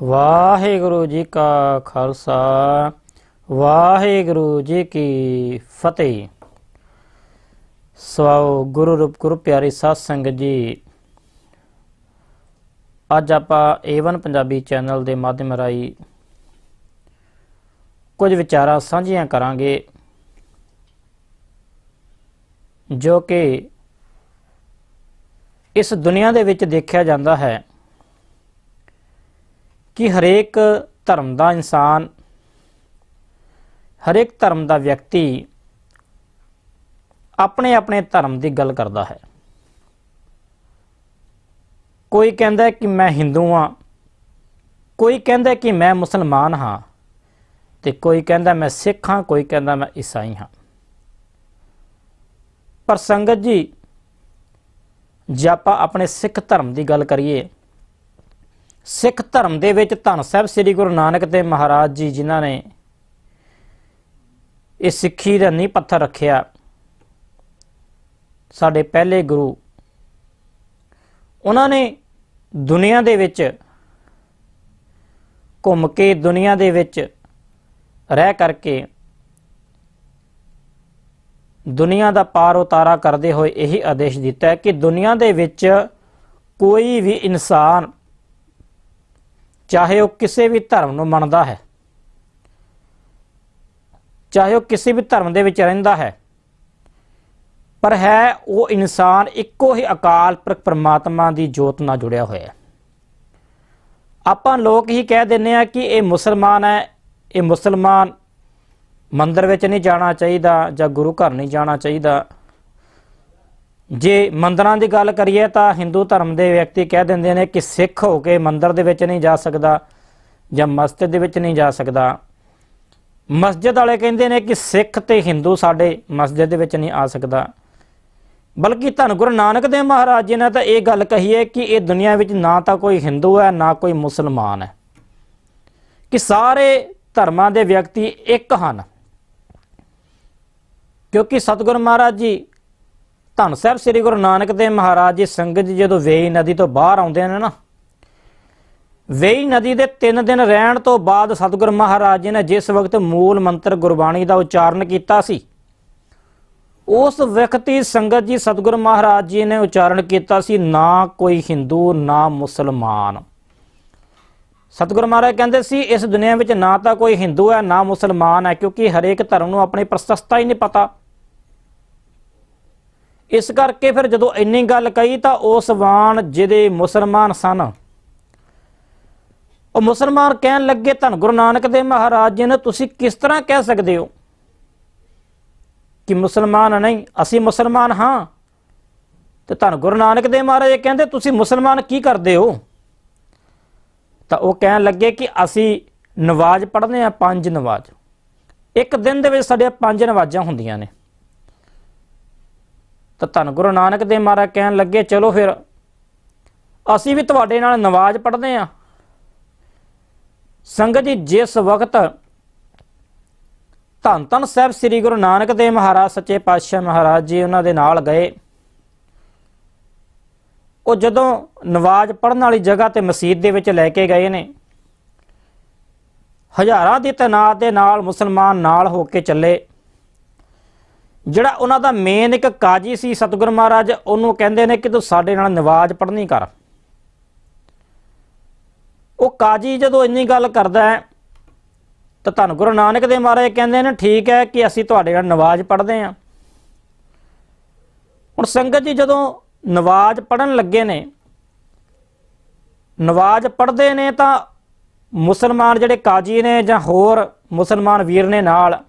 ਵਾਹਿਗੁਰੂ ਜੀ ਕਾ ਖਾਲਸਾ, ਵਾਹਿਗੁਰੂ ਜੀ ਕੀ ਫਤਿਹ। ਸਵਾਓ ਗੁਰੂ ਰੂਪ, ਗੁਰੂ ਪਿਆਰੀ ਸਾਧ ਸੰਗਤ ਜੀ। ਅੱਜ ਆਪਾਂ ਏਵਨ ਪੰਜਾਬੀ ਚੈਨਲ ਦੇ ਮਾਧਿਅਮ ਰਾਹੀਂ ਕੁਝ ਵਿਚਾਰਾਂ ਸਾਂਝੀਆਂ ਕਰਾਂਗੇ, ਜੋ ਕਿ ਇਸ ਦੁਨੀਆ ਦੇ ਵਿੱਚ ਦੇਖਿਆ ਜਾਂਦਾ ਹੈ। ਕਿ ਹਰੇਕ ਧਰਮ ਦਾ ਇਨਸਾਨ, ਹਰੇਕ ਧਰਮ ਦਾ ਵਿਅਕਤੀ ਆਪਣੇ ਆਪਣੇ ਧਰਮ ਦੀ ਗੱਲ ਕਰਦਾ ਹੈ। ਕੋਈ ਕਹਿੰਦਾ ਕਿ ਮੈਂ ਹਿੰਦੂ ਹਾਂ, ਕੋਈ ਕਹਿੰਦਾ ਕਿ ਮੈਂ ਮੁਸਲਮਾਨ ਹਾਂ ਤੇ ਕੋਈ ਕਹਿੰਦਾ ਮੈਂ ਸਿੱਖ ਹਾਂ, ਕੋਈ ਕਹਿੰਦਾ ਮੈਂ ਈਸਾਈ ਹਾਂ। ਪਰ ਸੰਗਤ ਜੀ, ਜੇ ਆਪਾਂ ਆਪਣੇ ਸਿੱਖ ਧਰਮ ਦੀ ਗੱਲ ਕਰੀਏ ਸਿੱਖ ਧਰਮ ਦੇ ਵਿੱਚ ਧੰਨ ਸਾਹਿਬ ਸ੍ਰੀ ਗੁਰੂ ਨਾਨਕ ਦੇਵ ਮਹਾਰਾਜ ਜੀ, ਜਿਨ੍ਹਾਂ ਨੇ ਇਹ ਸਿੱਖੀ ਦਾ ਨੀਂਹ ਪੱਥਰ ਰੱਖਿਆ। ਸਾਡੇ ਪਹਿਲੇ ਗੁਰੂ, ਉਹਨਾਂ ਨੇ ਦੁਨੀਆ ਦੇ ਵਿੱਚ ਘੁੰਮ ਕੇ ਦੁਨੀਆ ਦੇ ਵਿੱਚ ਰਹਿ ਕਰਕੇ ਦੁਨੀਆ ਦਾ ਪਾਰ ਉਤਾਰਾ ਕਰਦੇ ਹੋਏ ਇਹ ਆਦੇਸ਼ ਦਿੱਤਾ ਕਿ ਦੁਨੀਆ ਦੇ ਵਿੱਚ ਕੋਈ ਵੀ ਇਨਸਾਨ ਚਾਹੇ ਉਹ ਕਿਸੇ ਵੀ ਧਰਮ ਨੂੰ ਮੰਨਦਾ ਹੈ, ਚਾਹੇ ਉਹ ਕਿਸੇ ਵੀ ਧਰਮ ਦੇ ਵਿੱਚ ਰਹਿੰਦਾ ਹੈ, ਪਰ ਹੈ ਉਹ ਇਨਸਾਨ ਇੱਕੋ ਹੀ ਅਕਾਲ ਪੁਰਖ ਪਰਮਾਤਮਾ ਦੀ ਜੋਤ ਨਾਲ ਜੁੜਿਆ ਹੋਇਆ ਹੈ। ਆਪਾਂ ਲੋਕ ਹੀ ਕਹਿ ਦਿੰਨੇ ਆ ਕਿ ਇਹ ਮੁਸਲਮਾਨ ਹੈ, ਇਹ ਮੁਸਲਮਾਨ ਮੰਦਰ ਵਿੱਚ ਨਹੀਂ ਜਾਣਾ ਚਾਹੀਦਾ ਜਾਂ ਗੁਰੂ ਘਰ ਨਹੀਂ ਜਾਣਾ ਚਾਹੀਦਾ। ਜੇ ਮੰਦਰਾਂ ਦੀ ਗੱਲ ਕਰੀਏ ਤਾਂ ਹਿੰਦੂ ਧਰਮ ਦੇ ਵਿਅਕਤੀ ਕਹਿ ਦਿੰਦੇ ਨੇ ਕਿ ਸਿੱਖ ਹੋ ਕੇ ਮੰਦਰ ਦੇ ਵਿੱਚ ਨਹੀਂ ਜਾ ਸਕਦਾ ਜਾਂ ਮਸਜਿਦ ਦੇ ਵਿੱਚ ਨਹੀਂ ਜਾ ਸਕਦਾ। ਮਸਜਿਦ ਵਾਲੇ ਕਹਿੰਦੇ ਨੇ ਕਿ ਸਿੱਖ ਤੇ ਹਿੰਦੂ ਸਾਡੇ ਮਸਜਿਦ ਦੇ ਵਿੱਚ ਨਹੀਂ ਆ ਸਕਦਾ। ਬਲਕਿ ਧੰਨ ਗੁਰੂ ਨਾਨਕ ਦੇਵ ਮਹਾਰਾਜ ਜੀ ਨੇ ਤਾਂ ਇਹ ਗੱਲ ਕਹੀ ਹੈ ਕਿ ਇਹ ਦੁਨੀਆ ਵਿੱਚ ਨਾ ਤਾਂ ਕੋਈ ਹਿੰਦੂ ਹੈ, ਨਾ ਕੋਈ ਮੁਸਲਮਾਨ ਹੈ। ਕਿ ਸਾਰੇ ਧਰਮਾਂ ਦੇ ਵਿਅਕਤੀ ਇੱਕ ਹਨ। ਕਿਉਂਕਿ ਸਤਿਗੁਰ ਮਹਾਰਾਜ ਜੀ ਧੰਨ ਸਾਹਿਬ, ਸ੍ਰੀ ਗੁਰੂ ਨਾਨਕ ਦੇਵ ਮਹਾਰਾਜ ਜੀ ਸੰਗਤ ਜੀ ਜਦੋਂ ਵੇਈ ਨਦੀ ਤੋਂ ਬਾਹਰ ਆਉਂਦੇ ਨੇ ਨਾ, ਵੇਈ ਨਦੀ ਦੇ 3 ਦਿਨ ਰਹਿਣ ਤੋਂ ਬਾਅਦ ਸਤਿਗੁਰ ਮਹਾਰਾਜ ਜੀ ਨੇ ਜਿਸ ਵਕਤ ਮੂਲ ਮੰਤਰ ਗੁਰਬਾਣੀ ਦਾ ਉਚਾਰਨ ਕੀਤਾ ਸੀ, ਉਸ ਵਿਅਕਤੀ ਸੰਗਤ ਜੀ ਸਤਿਗੁਰ ਮਹਾਰਾਜ ਜੀ ਨੇ ਉਚਾਰਨ ਕੀਤਾ ਸੀ, ਨਾ ਕੋਈ ਹਿੰਦੂ, ਨਾ ਮੁਸਲਮਾਨ। ਸਤਿਗੁਰੂ ਮਹਾਰਾਜ ਕਹਿੰਦੇ ਸੀ, ਇਸ ਦੁਨੀਆ ਵਿੱਚ ਨਾ ਤਾਂ ਕੋਈ ਹਿੰਦੂ ਹੈ, ਨਾ ਮੁਸਲਮਾਨ ਹੈ, ਕਿਉਂਕਿ ਹਰੇਕ ਧਰਮ ਨੂੰ ਆਪਣੀ ਪ੍ਰਸ਼ਸਤਾ ਹੀ ਨਹੀਂ ਪਤਾ। ਇਸ ਕਰਕੇ ਫਿਰ ਜਦੋਂ ਇੰਨੀ ਗੱਲ ਕਹੀ ਤਾਂ ਉਸ ਵਾਣ ਜਿਹਦੇ ਮੁਸਲਮਾਨ ਸਨ, ਉਹ ਮੁਸਲਮਾਨ ਕਹਿਣ ਲੱਗੇ, ਧੰਨ ਗੁਰੂ ਨਾਨਕ ਦੇਵ ਮਹਾਰਾਜ ਜੀ ਨੇ ਤੁਸੀਂ ਕਿਸ ਤਰ੍ਹਾਂ ਕਹਿ ਸਕਦੇ ਹੋ ਕਿ ਮੁਸਲਮਾਨ ਨਹੀਂ? ਅਸੀਂ ਮੁਸਲਮਾਨ ਹਾਂ। ਤੇ ਧੰਨ ਗੁਰੂ ਨਾਨਕ ਦੇਵ ਮਹਾਰਾਜ ਕਹਿੰਦੇ, ਤੁਸੀਂ ਮੁਸਲਮਾਨ ਕੀ ਕਰਦੇ ਹੋ? ਤਾਂ ਉਹ ਕਹਿਣ ਲੱਗੇ ਕਿ ਅਸੀਂ ਨਵਾਜ਼ ਪੜ੍ਹਦੇ ਆ ਪੰਜ ਨਵਾਜ਼। ਇੱਕ ਦਿਨ ਦੇ ਵਿੱਚ ਸਾਡੇ ਪੰਜ ਨਵਾਜ਼ਾਂ ਹੁੰਦੀਆਂ ਨੇ। ਤਾਂ ਧੰਨ ਗੁਰੂ ਨਾਨਕ ਦੇਵ ਮਹਾਰਾਜ ਕਹਿਣ ਲੱਗੇ, ਚਲੋ ਫਿਰ, ਅਸੀਂ ਵੀ ਤੁਹਾਡੇ ਨਾਲ ਨਵਾਜ਼ ਪੜ੍ਹਦੇ ਆ ਸੰਗਤ ਜੀ, ਜਿਸ ਵਕਤ ਧੰਨ ਧੰਨ ਸਾਹਿਬ ਸ੍ਰੀ ਗੁਰੂ ਨਾਨਕ ਦੇਵ ਮਹਾਰਾਜ, ਸੱਚੇ ਪਾਤਸ਼ਾਹ ਮਹਾਰਾਜ ਜੀ ਉਹਨਾਂ ਦੇ ਨਾਲ ਗਏ, ਉਹ ਜਦੋਂ ਨਵਾਜ਼ ਪੜਨ ਵਾਲੀ ਜਗ੍ਹਾ ਤੇ ਮਸਜਿਦ ਦੇ ਵਿੱਚ ਲੈ ਕੇ ਗਏ ਨੇ, ਹਜ਼ਾਰਾਂ ਦੀ ਤਨਾਤ ਦੇ ਨਾਲ ਮੁਸਲਮਾਨ ਨਾਲ ਹੋ ਕੇ ਚੱਲੇ। ਜਿਹੜਾ ਉਹਨਾਂ ਦਾ ਮੇਨ ਇੱਕ ਕਾਜੀ ਸੀ ਸਤਿਗੁਰੂ ਮਹਾਰਾਜ, ਉਹਨੂੰ ਕਹਿੰਦੇ ਨੇ ਕਿ ਤੂੰ ਸਾਡੇ ਨਾਲ ਨਵਾਜ਼ ਪੜ੍ਹਨੀ ਕਰ। ਉਹ ਕਾਜੀ ਜਦੋਂ ਇੰਨੀ ਗੱਲ ਕਰਦਾ ਹੈ, ਤਾਂ ਧੰਨ ਗੁਰੂ ਨਾਨਕ ਦੇਵ ਮਹਾਰਾਜ ਕਹਿੰਦੇ ਨੇ, ਠੀਕ ਹੈ ਕਿ ਅਸੀਂ ਤੁਹਾਡੇ ਨਾਲ ਨਵਾਜ਼ ਪੜ੍ਹਦੇ ਹਾਂ। ਹੁਣ ਸੰਗਤ ਜੀ ਜਦੋਂ ਨਵਾਜ਼ ਪੜਨ ਲੱਗੇ ਨੇ, ਨਵਾਜ਼ ਪੜਦੇ ਨੇ ਤਾਂ ਮੁਸਲਮਾਨ ਜਿਹੜੇ ਕਾਜੀ ਨੇ ਜਾਂ ਹੋਰ ਮੁਸਲਮਾਨ ਵੀਰ ਨੇ ਨਾਲ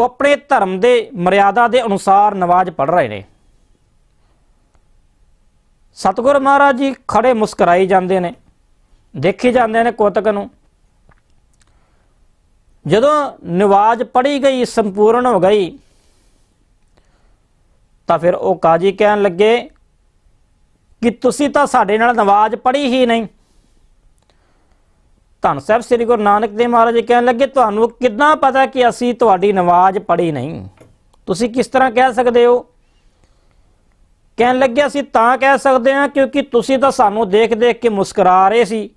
ਉਹ ਆਪਣੇ ਧਰਮ ਦੇ ਮਰਿਆਦਾ ਦੇ ਅਨੁਸਾਰ ਨਵਾਜ਼ ਪੜ ਰਹੇ ਨੇ। ਸਤਿਗੁਰ ਮਹਾਰਾਜ ਜੀ ਖੜੇ ਮੁਸਕਰਾਈ ਜਾਂਦੇ ਨੇ, ਦੇਖੀ ਜਾਂਦੇ ਨੇ ਕੋਤਕ ਨੂੰ। ਜਦੋਂ ਨਵਾਜ਼ ਪੜੀ ਗਈ, ਸੰਪੂਰਨ ਹੋ ਗਈ, ਤਾਂ ਫਿਰ ਉਹ ਕਾਜੀ ਕਹਿਣ ਲੱਗੇ ਕਿ ਤੁਸੀਂ ਤਾਂ ਸਾਡੇ ਨਾਲ ਨਵਾਜ਼ ਪੜ੍ਹੀ ਹੀ ਨਹੀਂ। ਧੰਨ ਸਾਹਿਬ, ਸ੍ਰੀ ਗੁਰੂ ਨਾਨਕ ਦੇਵ ਮਹਾਰਾਜ ਜੀ ਕਹਿਣ ਲੱਗੇ, ਤੁਹਾਨੂੰ ਕਿੱਦਾਂ ਪਤਾ ਕਿ ਅਸੀਂ ਤੁਹਾਡੀ ਨਵਾਜ਼ ਪੜ੍ਹੀ ਨਹੀਂ? ਤੁਸੀਂ ਕਿਸ ਤਰ੍ਹਾਂ ਕਹਿ ਸਕਦੇ ਹੋ? ਕਹਿਣ ਲੱਗੇ, ਅਸੀਂ ਤਾਂ ਕਹਿ ਸਕਦੇ ਹਾਂ ਕਿਉਂਕਿ ਤੁਸੀਂ ਤਾਂ ਸਾਨੂੰ ਦੇਖ ਦੇਖ ਕੇ ਮੁਸਕਰਾ ਰਹੇ ਸੀ।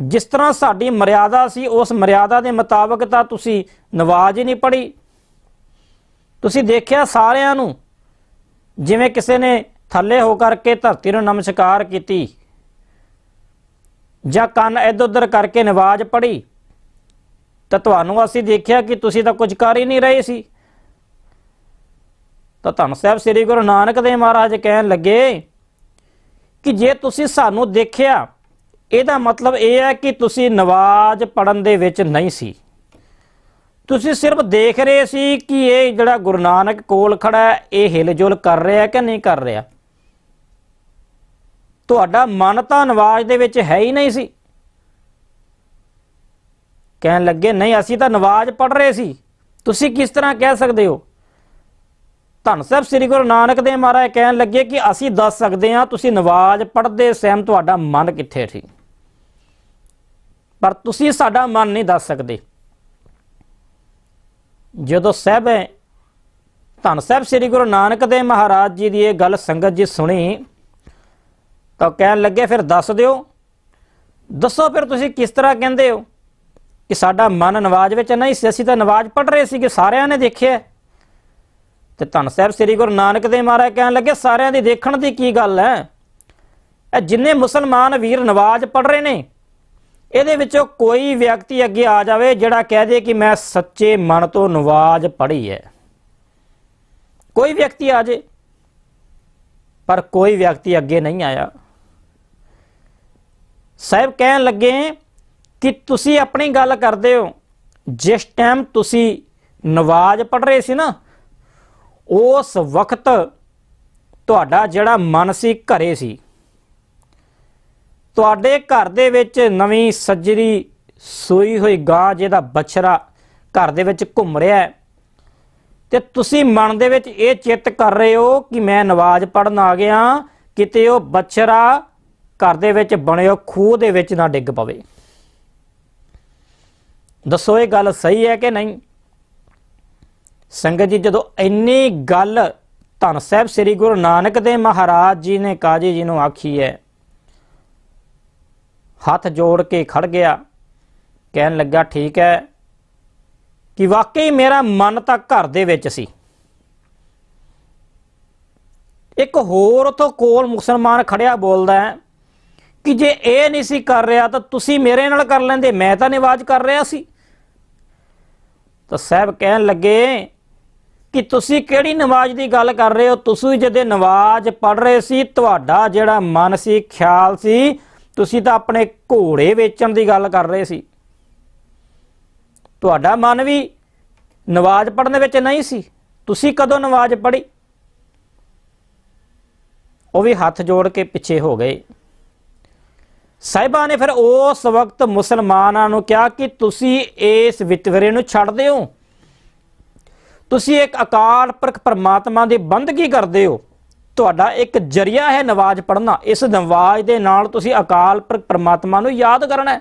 ਜਿਸ ਤਰ੍ਹਾਂ ਸਾਡੀ ਮਰਿਆਦਾ ਸੀ, ਉਸ ਮਰਿਆਦਾ ਦੇ ਮੁਤਾਬਕ ਤਾਂ ਤੁਸੀਂ ਨਵਾਜ਼ ਹੀ ਨਹੀਂ ਪੜ੍ਹੀ। ਤੁਸੀਂ ਦੇਖਿਆ ਸਾਰਿਆਂ ਨੂੰ, ਜਿਵੇਂ ਕਿਸੇ ਨੇ ਥੱਲੇ ਹੋ ਕਰਕੇ ਧਰਤੀ ਨੂੰ ਨਮਸਕਾਰ ਕੀਤੀ ਜਾਂ ਕੰਨ ਇੱਧਰ ਉੱਧਰ ਕਰਕੇ ਨਵਾਜ਼ ਪੜ੍ਹੀ, ਤਾਂ ਤੁਹਾਨੂੰ ਅਸੀਂ ਦੇਖਿਆ ਕਿ ਤੁਸੀਂ ਤਾਂ ਕੁਝ ਕਰ ਹੀ ਨਹੀਂ ਰਹੇ ਸੀ। ਤਾਂ ਧੰਨ ਸਾਹਿਬ ਸ੍ਰੀ ਗੁਰੂ ਨਾਨਕ ਦੇਵ ਮਹਾਰਾਜ ਕਹਿਣ ਲੱਗੇ ਕਿ ਜੇ ਤੁਸੀਂ ਸਾਨੂੰ ਦੇਖਿਆ, ਇਹਦਾ ਮਤਲਬ ਇਹ ਹੈ ਕਿ ਤੁਸੀਂ ਨਵਾਜ਼ ਪੜਨ ਦੇ ਵਿੱਚ ਨਹੀਂ ਸੀ। ਤੁਸੀਂ ਸਿਰਫ ਦੇਖ ਰਹੇ ਸੀ ਕਿ ਇਹ ਜਿਹੜਾ ਗੁਰੂ ਨਾਨਕ ਕੋਲ ਖੜਾ ਹੈ, ਇਹ ਹਿਲਜੁਲ ਕਰ ਰਿਹਾ ਕਿ ਨਹੀਂ ਕਰ ਰਿਹਾ। ਤੁਹਾਡਾ ਮਨ ਤਾਂ ਨਵਾਜ਼ ਦੇ ਵਿੱਚ ਹੈ ਹੀ ਨਹੀਂ ਸੀ। ਕਹਿਣ ਲੱਗੇ, ਨਹੀਂ, ਅਸੀਂ ਤਾਂ ਨਵਾਜ਼ ਪੜ ਰਹੇ ਸੀ। ਤੁਸੀਂ ਕਿਸ ਤਰ੍ਹਾਂ ਕਹਿ ਸਕਦੇ ਹੋ? ਧੰਨ ਸਾਹਿਬ, ਸ੍ਰੀ ਗੁਰੂ ਨਾਨਕ ਦੇਵ ਮਹਾਰਾਜ ਕਹਿਣ ਲੱਗੇ ਕਿ ਅਸੀਂ ਦੱਸ ਸਕਦੇ ਹਾਂ, ਤੁਸੀਂ ਨਵਾਜ਼ ਪੜ੍ਹਦੇ ਸਹਿਮ ਤੁਹਾਡਾ ਮਨ ਕਿੱਥੇ ਸੀ ਪਰ ਤੁਸੀਂ ਸਾਡਾ ਮਨ ਨਹੀਂ ਦੱਸ ਸਕਦੇ। ਜਦੋਂ ਸਾਹਿਬ ਧੰਨ ਸਾਹਿਬ, ਸ੍ਰੀ ਗੁਰੂ ਨਾਨਕ ਦੇਵ ਮਹਾਰਾਜ ਜੀ ਦੀ ਇਹ ਗੱਲ ਸੰਗਤ ਜੀ ਸੁਣੀ ਤਾਂ ਕਹਿਣ ਲੱਗੇ, ਫਿਰ ਦੱਸ ਦਿਓ। ਦੱਸੋ ਫਿਰ ਤੁਸੀਂ ਕਿਸ ਤਰ੍ਹਾਂ ਕਹਿੰਦੇ ਹੋ ਕਿ ਸਾਡਾ ਮਨ ਨਵਾਜ਼ ਵਿੱਚ ਨਹੀਂ ਸੀ? ਅਸੀਂ ਤਾਂ ਨਵਾਜ਼ ਪੜ੍ਹ ਰਹੇ ਸੀ ਕਿ ਸਾਰਿਆਂ ਨੇ ਦੇਖਿਆ ਤੇ ਧੰਨ ਸਾਹਿਬ, ਸ੍ਰੀ ਗੁਰੂ ਨਾਨਕ ਦੇਵ ਮਹਾਰਾਜ ਕਹਿਣ ਲੱਗੇ, ਸਾਰਿਆਂ ਦੀ ਦੇਖਣ ਦੀ ਕੀ ਗੱਲ ਹੈ? ਇਹ ਜਿੰਨੇ ਮੁਸਲਮਾਨ ਵੀਰ ਨਵਾਜ਼ ਪੜ੍ਹ ਰਹੇ ਨੇ, ਇਹਦੇ ਵਿੱਚੋਂ ਕੋਈ ਵਿਅਕਤੀ ਅੱਗੇ ਆ ਜਾਵੇ ਜਿਹੜਾ ਕਹਿ ਦੇ ਕਿ ਮੈਂ ਸੱਚੇ ਮਨ ਤੋਂ ਨਵਾਜ਼ ਪੜ੍ਹੀ ਹੈ। ਕੋਈ ਵਿਅਕਤੀ ਆ ਜੇ ਪਰ ਕੋਈ ਵਿਅਕਤੀ ਅੱਗੇ ਨਹੀਂ ਆਇਆ। ਸਾਹਿਬ ਕਹਿਣ ਲੱਗੇ ਕਿ ਤੁਸੀਂ ਆਪਣੀ ਗੱਲ ਕਰਦੇ ਹੋ। ਜਿਸ ਟਾਈਮ ਤੁਸੀਂ ਨਵਾਜ਼ ਪੜ੍ਹ ਰਹੇ ਸੀ ਨਾ, ਉਸ ਵਕਤ ਤੁਹਾਡਾ ਜਿਹੜਾ ਮਨ ਸੀ ਘਰੇ ਸੀ। ਤੁਹਾਡੇ ਘਰ ਦੇ ਵਿੱਚ ਨਵੀਂ ਸੱਜਰੀ ਸੂਈ ਹੋਈ ਗਾਂ ਜਿਹਦਾ ਬਛੜਾ ਘਰ ਦੇ ਵਿੱਚ ਘੁੰਮ ਰਿਹਾ ਹੈ। ਤੇ ਤੁਸੀਂ ਮਨ ਦੇ ਵਿੱਚ ਇਹ ਚਿੱਤ ਕਰ ਰਹੇ ਹੋ ਕਿ ਮੈਂ ਨਵਾਜ਼ ਪੜਨ ਆ ਗਿਆ, ਕਿਤੇ ਉਹ ਬਛੜਾ ਘਰ ਦੇ ਵਿੱਚ ਬਣੇ ਹੋ ਖੂਹ ਦੇ ਵਿੱਚ ਨਾ ਡਿੱਗ ਪਵੇ। ਦੱਸੋ ਇਹ ਗੱਲ ਸਹੀ ਹੈ ਕਿ ਨਹੀਂ? ਸੰਗਤ ਜੀ, ਜਦੋਂ ਇੰਨੀ ਗੱਲ ਧੰਨ ਸਾਹਿਬ ਸ੍ਰੀ ਗੁਰੂ ਨਾਨਕ ਦੇਵ ਮਹਾਰਾਜ ਜੀ ਨੇ ਕਾਜੀ ਜੀ ਨੂੰ ਆਖੀ ਹੈ, ਹੱਥ ਜੋੜ ਕੇ ਖੜ ਗਿਆ, ਕਹਿਣ ਲੱਗਾ, ਠੀਕ ਹੈ ਕਿ ਵਾਕਈ ਮੇਰਾ ਮਨ ਤਾਂ ਘਰ ਦੇ ਵਿੱਚ ਸੀ। ਇੱਕ ਹੋਰ ਉਥੋਂ ਕੋਲ ਮੁਸਲਮਾਨ ਖੜਿਆ ਬੋਲਦਾ ਹੈ ਕਿ ਜੇ ਇਹ ਨਹੀਂ ਸੀ ਕਰ ਰਿਹਾ ਤਾਂ ਤੁਸੀਂ ਮੇਰੇ ਨਾਲ ਕਰ ਲੈਂਦੇ, ਮੈਂ ਤਾਂ ਨਿਵਾਜ ਕਰ ਰਿਹਾ ਸੀ। ਤਾਂ ਸਾਹਿਬ ਕਹਿਣ ਲੱਗੇ ਕਿ ਤੁਸੀਂ ਕਿਹੜੀ ਨਮਾਜ਼ ਦੀ ਗੱਲ ਕਰ ਰਹੇ ਹੋ? ਤੁਸੀਂ ਜਦੋਂ ਨਮਾਜ਼ ਪੜ ਰਹੇ ਸੀ, ਤੁਹਾਡਾ ਜਿਹੜਾ ਮਨ ਸੀ, ਖਿਆਲ ਸੀ, ਤੁਸੀਂ ਤਾਂ ਆਪਣੇ ਘੋੜੇ ਵੇਚਣ ਦੀ ਗੱਲ ਕਰ ਰਹੇ ਸੀ। ਤੁਹਾਡਾ ਮਨ ਵੀ ਨਮਾਜ਼ ਪੜਨ ਵਿੱਚ ਨਹੀਂ ਸੀ। ਤੁਸੀਂ ਕਦੋਂ ਨਮਾਜ਼ ਪੜ੍ਹੀ? ਉਹ ਵੀ ਹੱਥ ਜੋੜ ਕੇ ਪਿੱਛੇ ਹੋ ਗਏ। ਸਾਹਿਬਾਂ ਨੇ ਫਿਰ ਉਸ ਵਕਤ ਮੁਸਲਮਾਨਾਂ ਨੂੰ ਕਿਹਾ ਕਿ ਤੁਸੀਂ ਇਸ ਵਿਤਕਰੇ ਨੂੰ ਛੱਡ ਦਿਓ ਤੁਸੀਂ ਇੱਕ ਅਕਾਲ ਪੁਰਖ ਪਰਮਾਤਮਾ ਦੀ ਬੰਦਗੀ ਕਰਦੇ ਹੋ। ਤੁਹਾਡਾ ਇੱਕ ਜਰੀਆ ਹੈ ਨਵਾਜ਼ ਪੜ੍ਹਨਾ। ਇਸ ਨਵਾਜ਼ ਦੇ ਨਾਲ ਤੁਸੀਂ ਅਕਾਲ ਪੁਰਖ ਪਰਮਾਤਮਾ ਨੂੰ ਯਾਦ ਕਰਨਾ ਹੈ।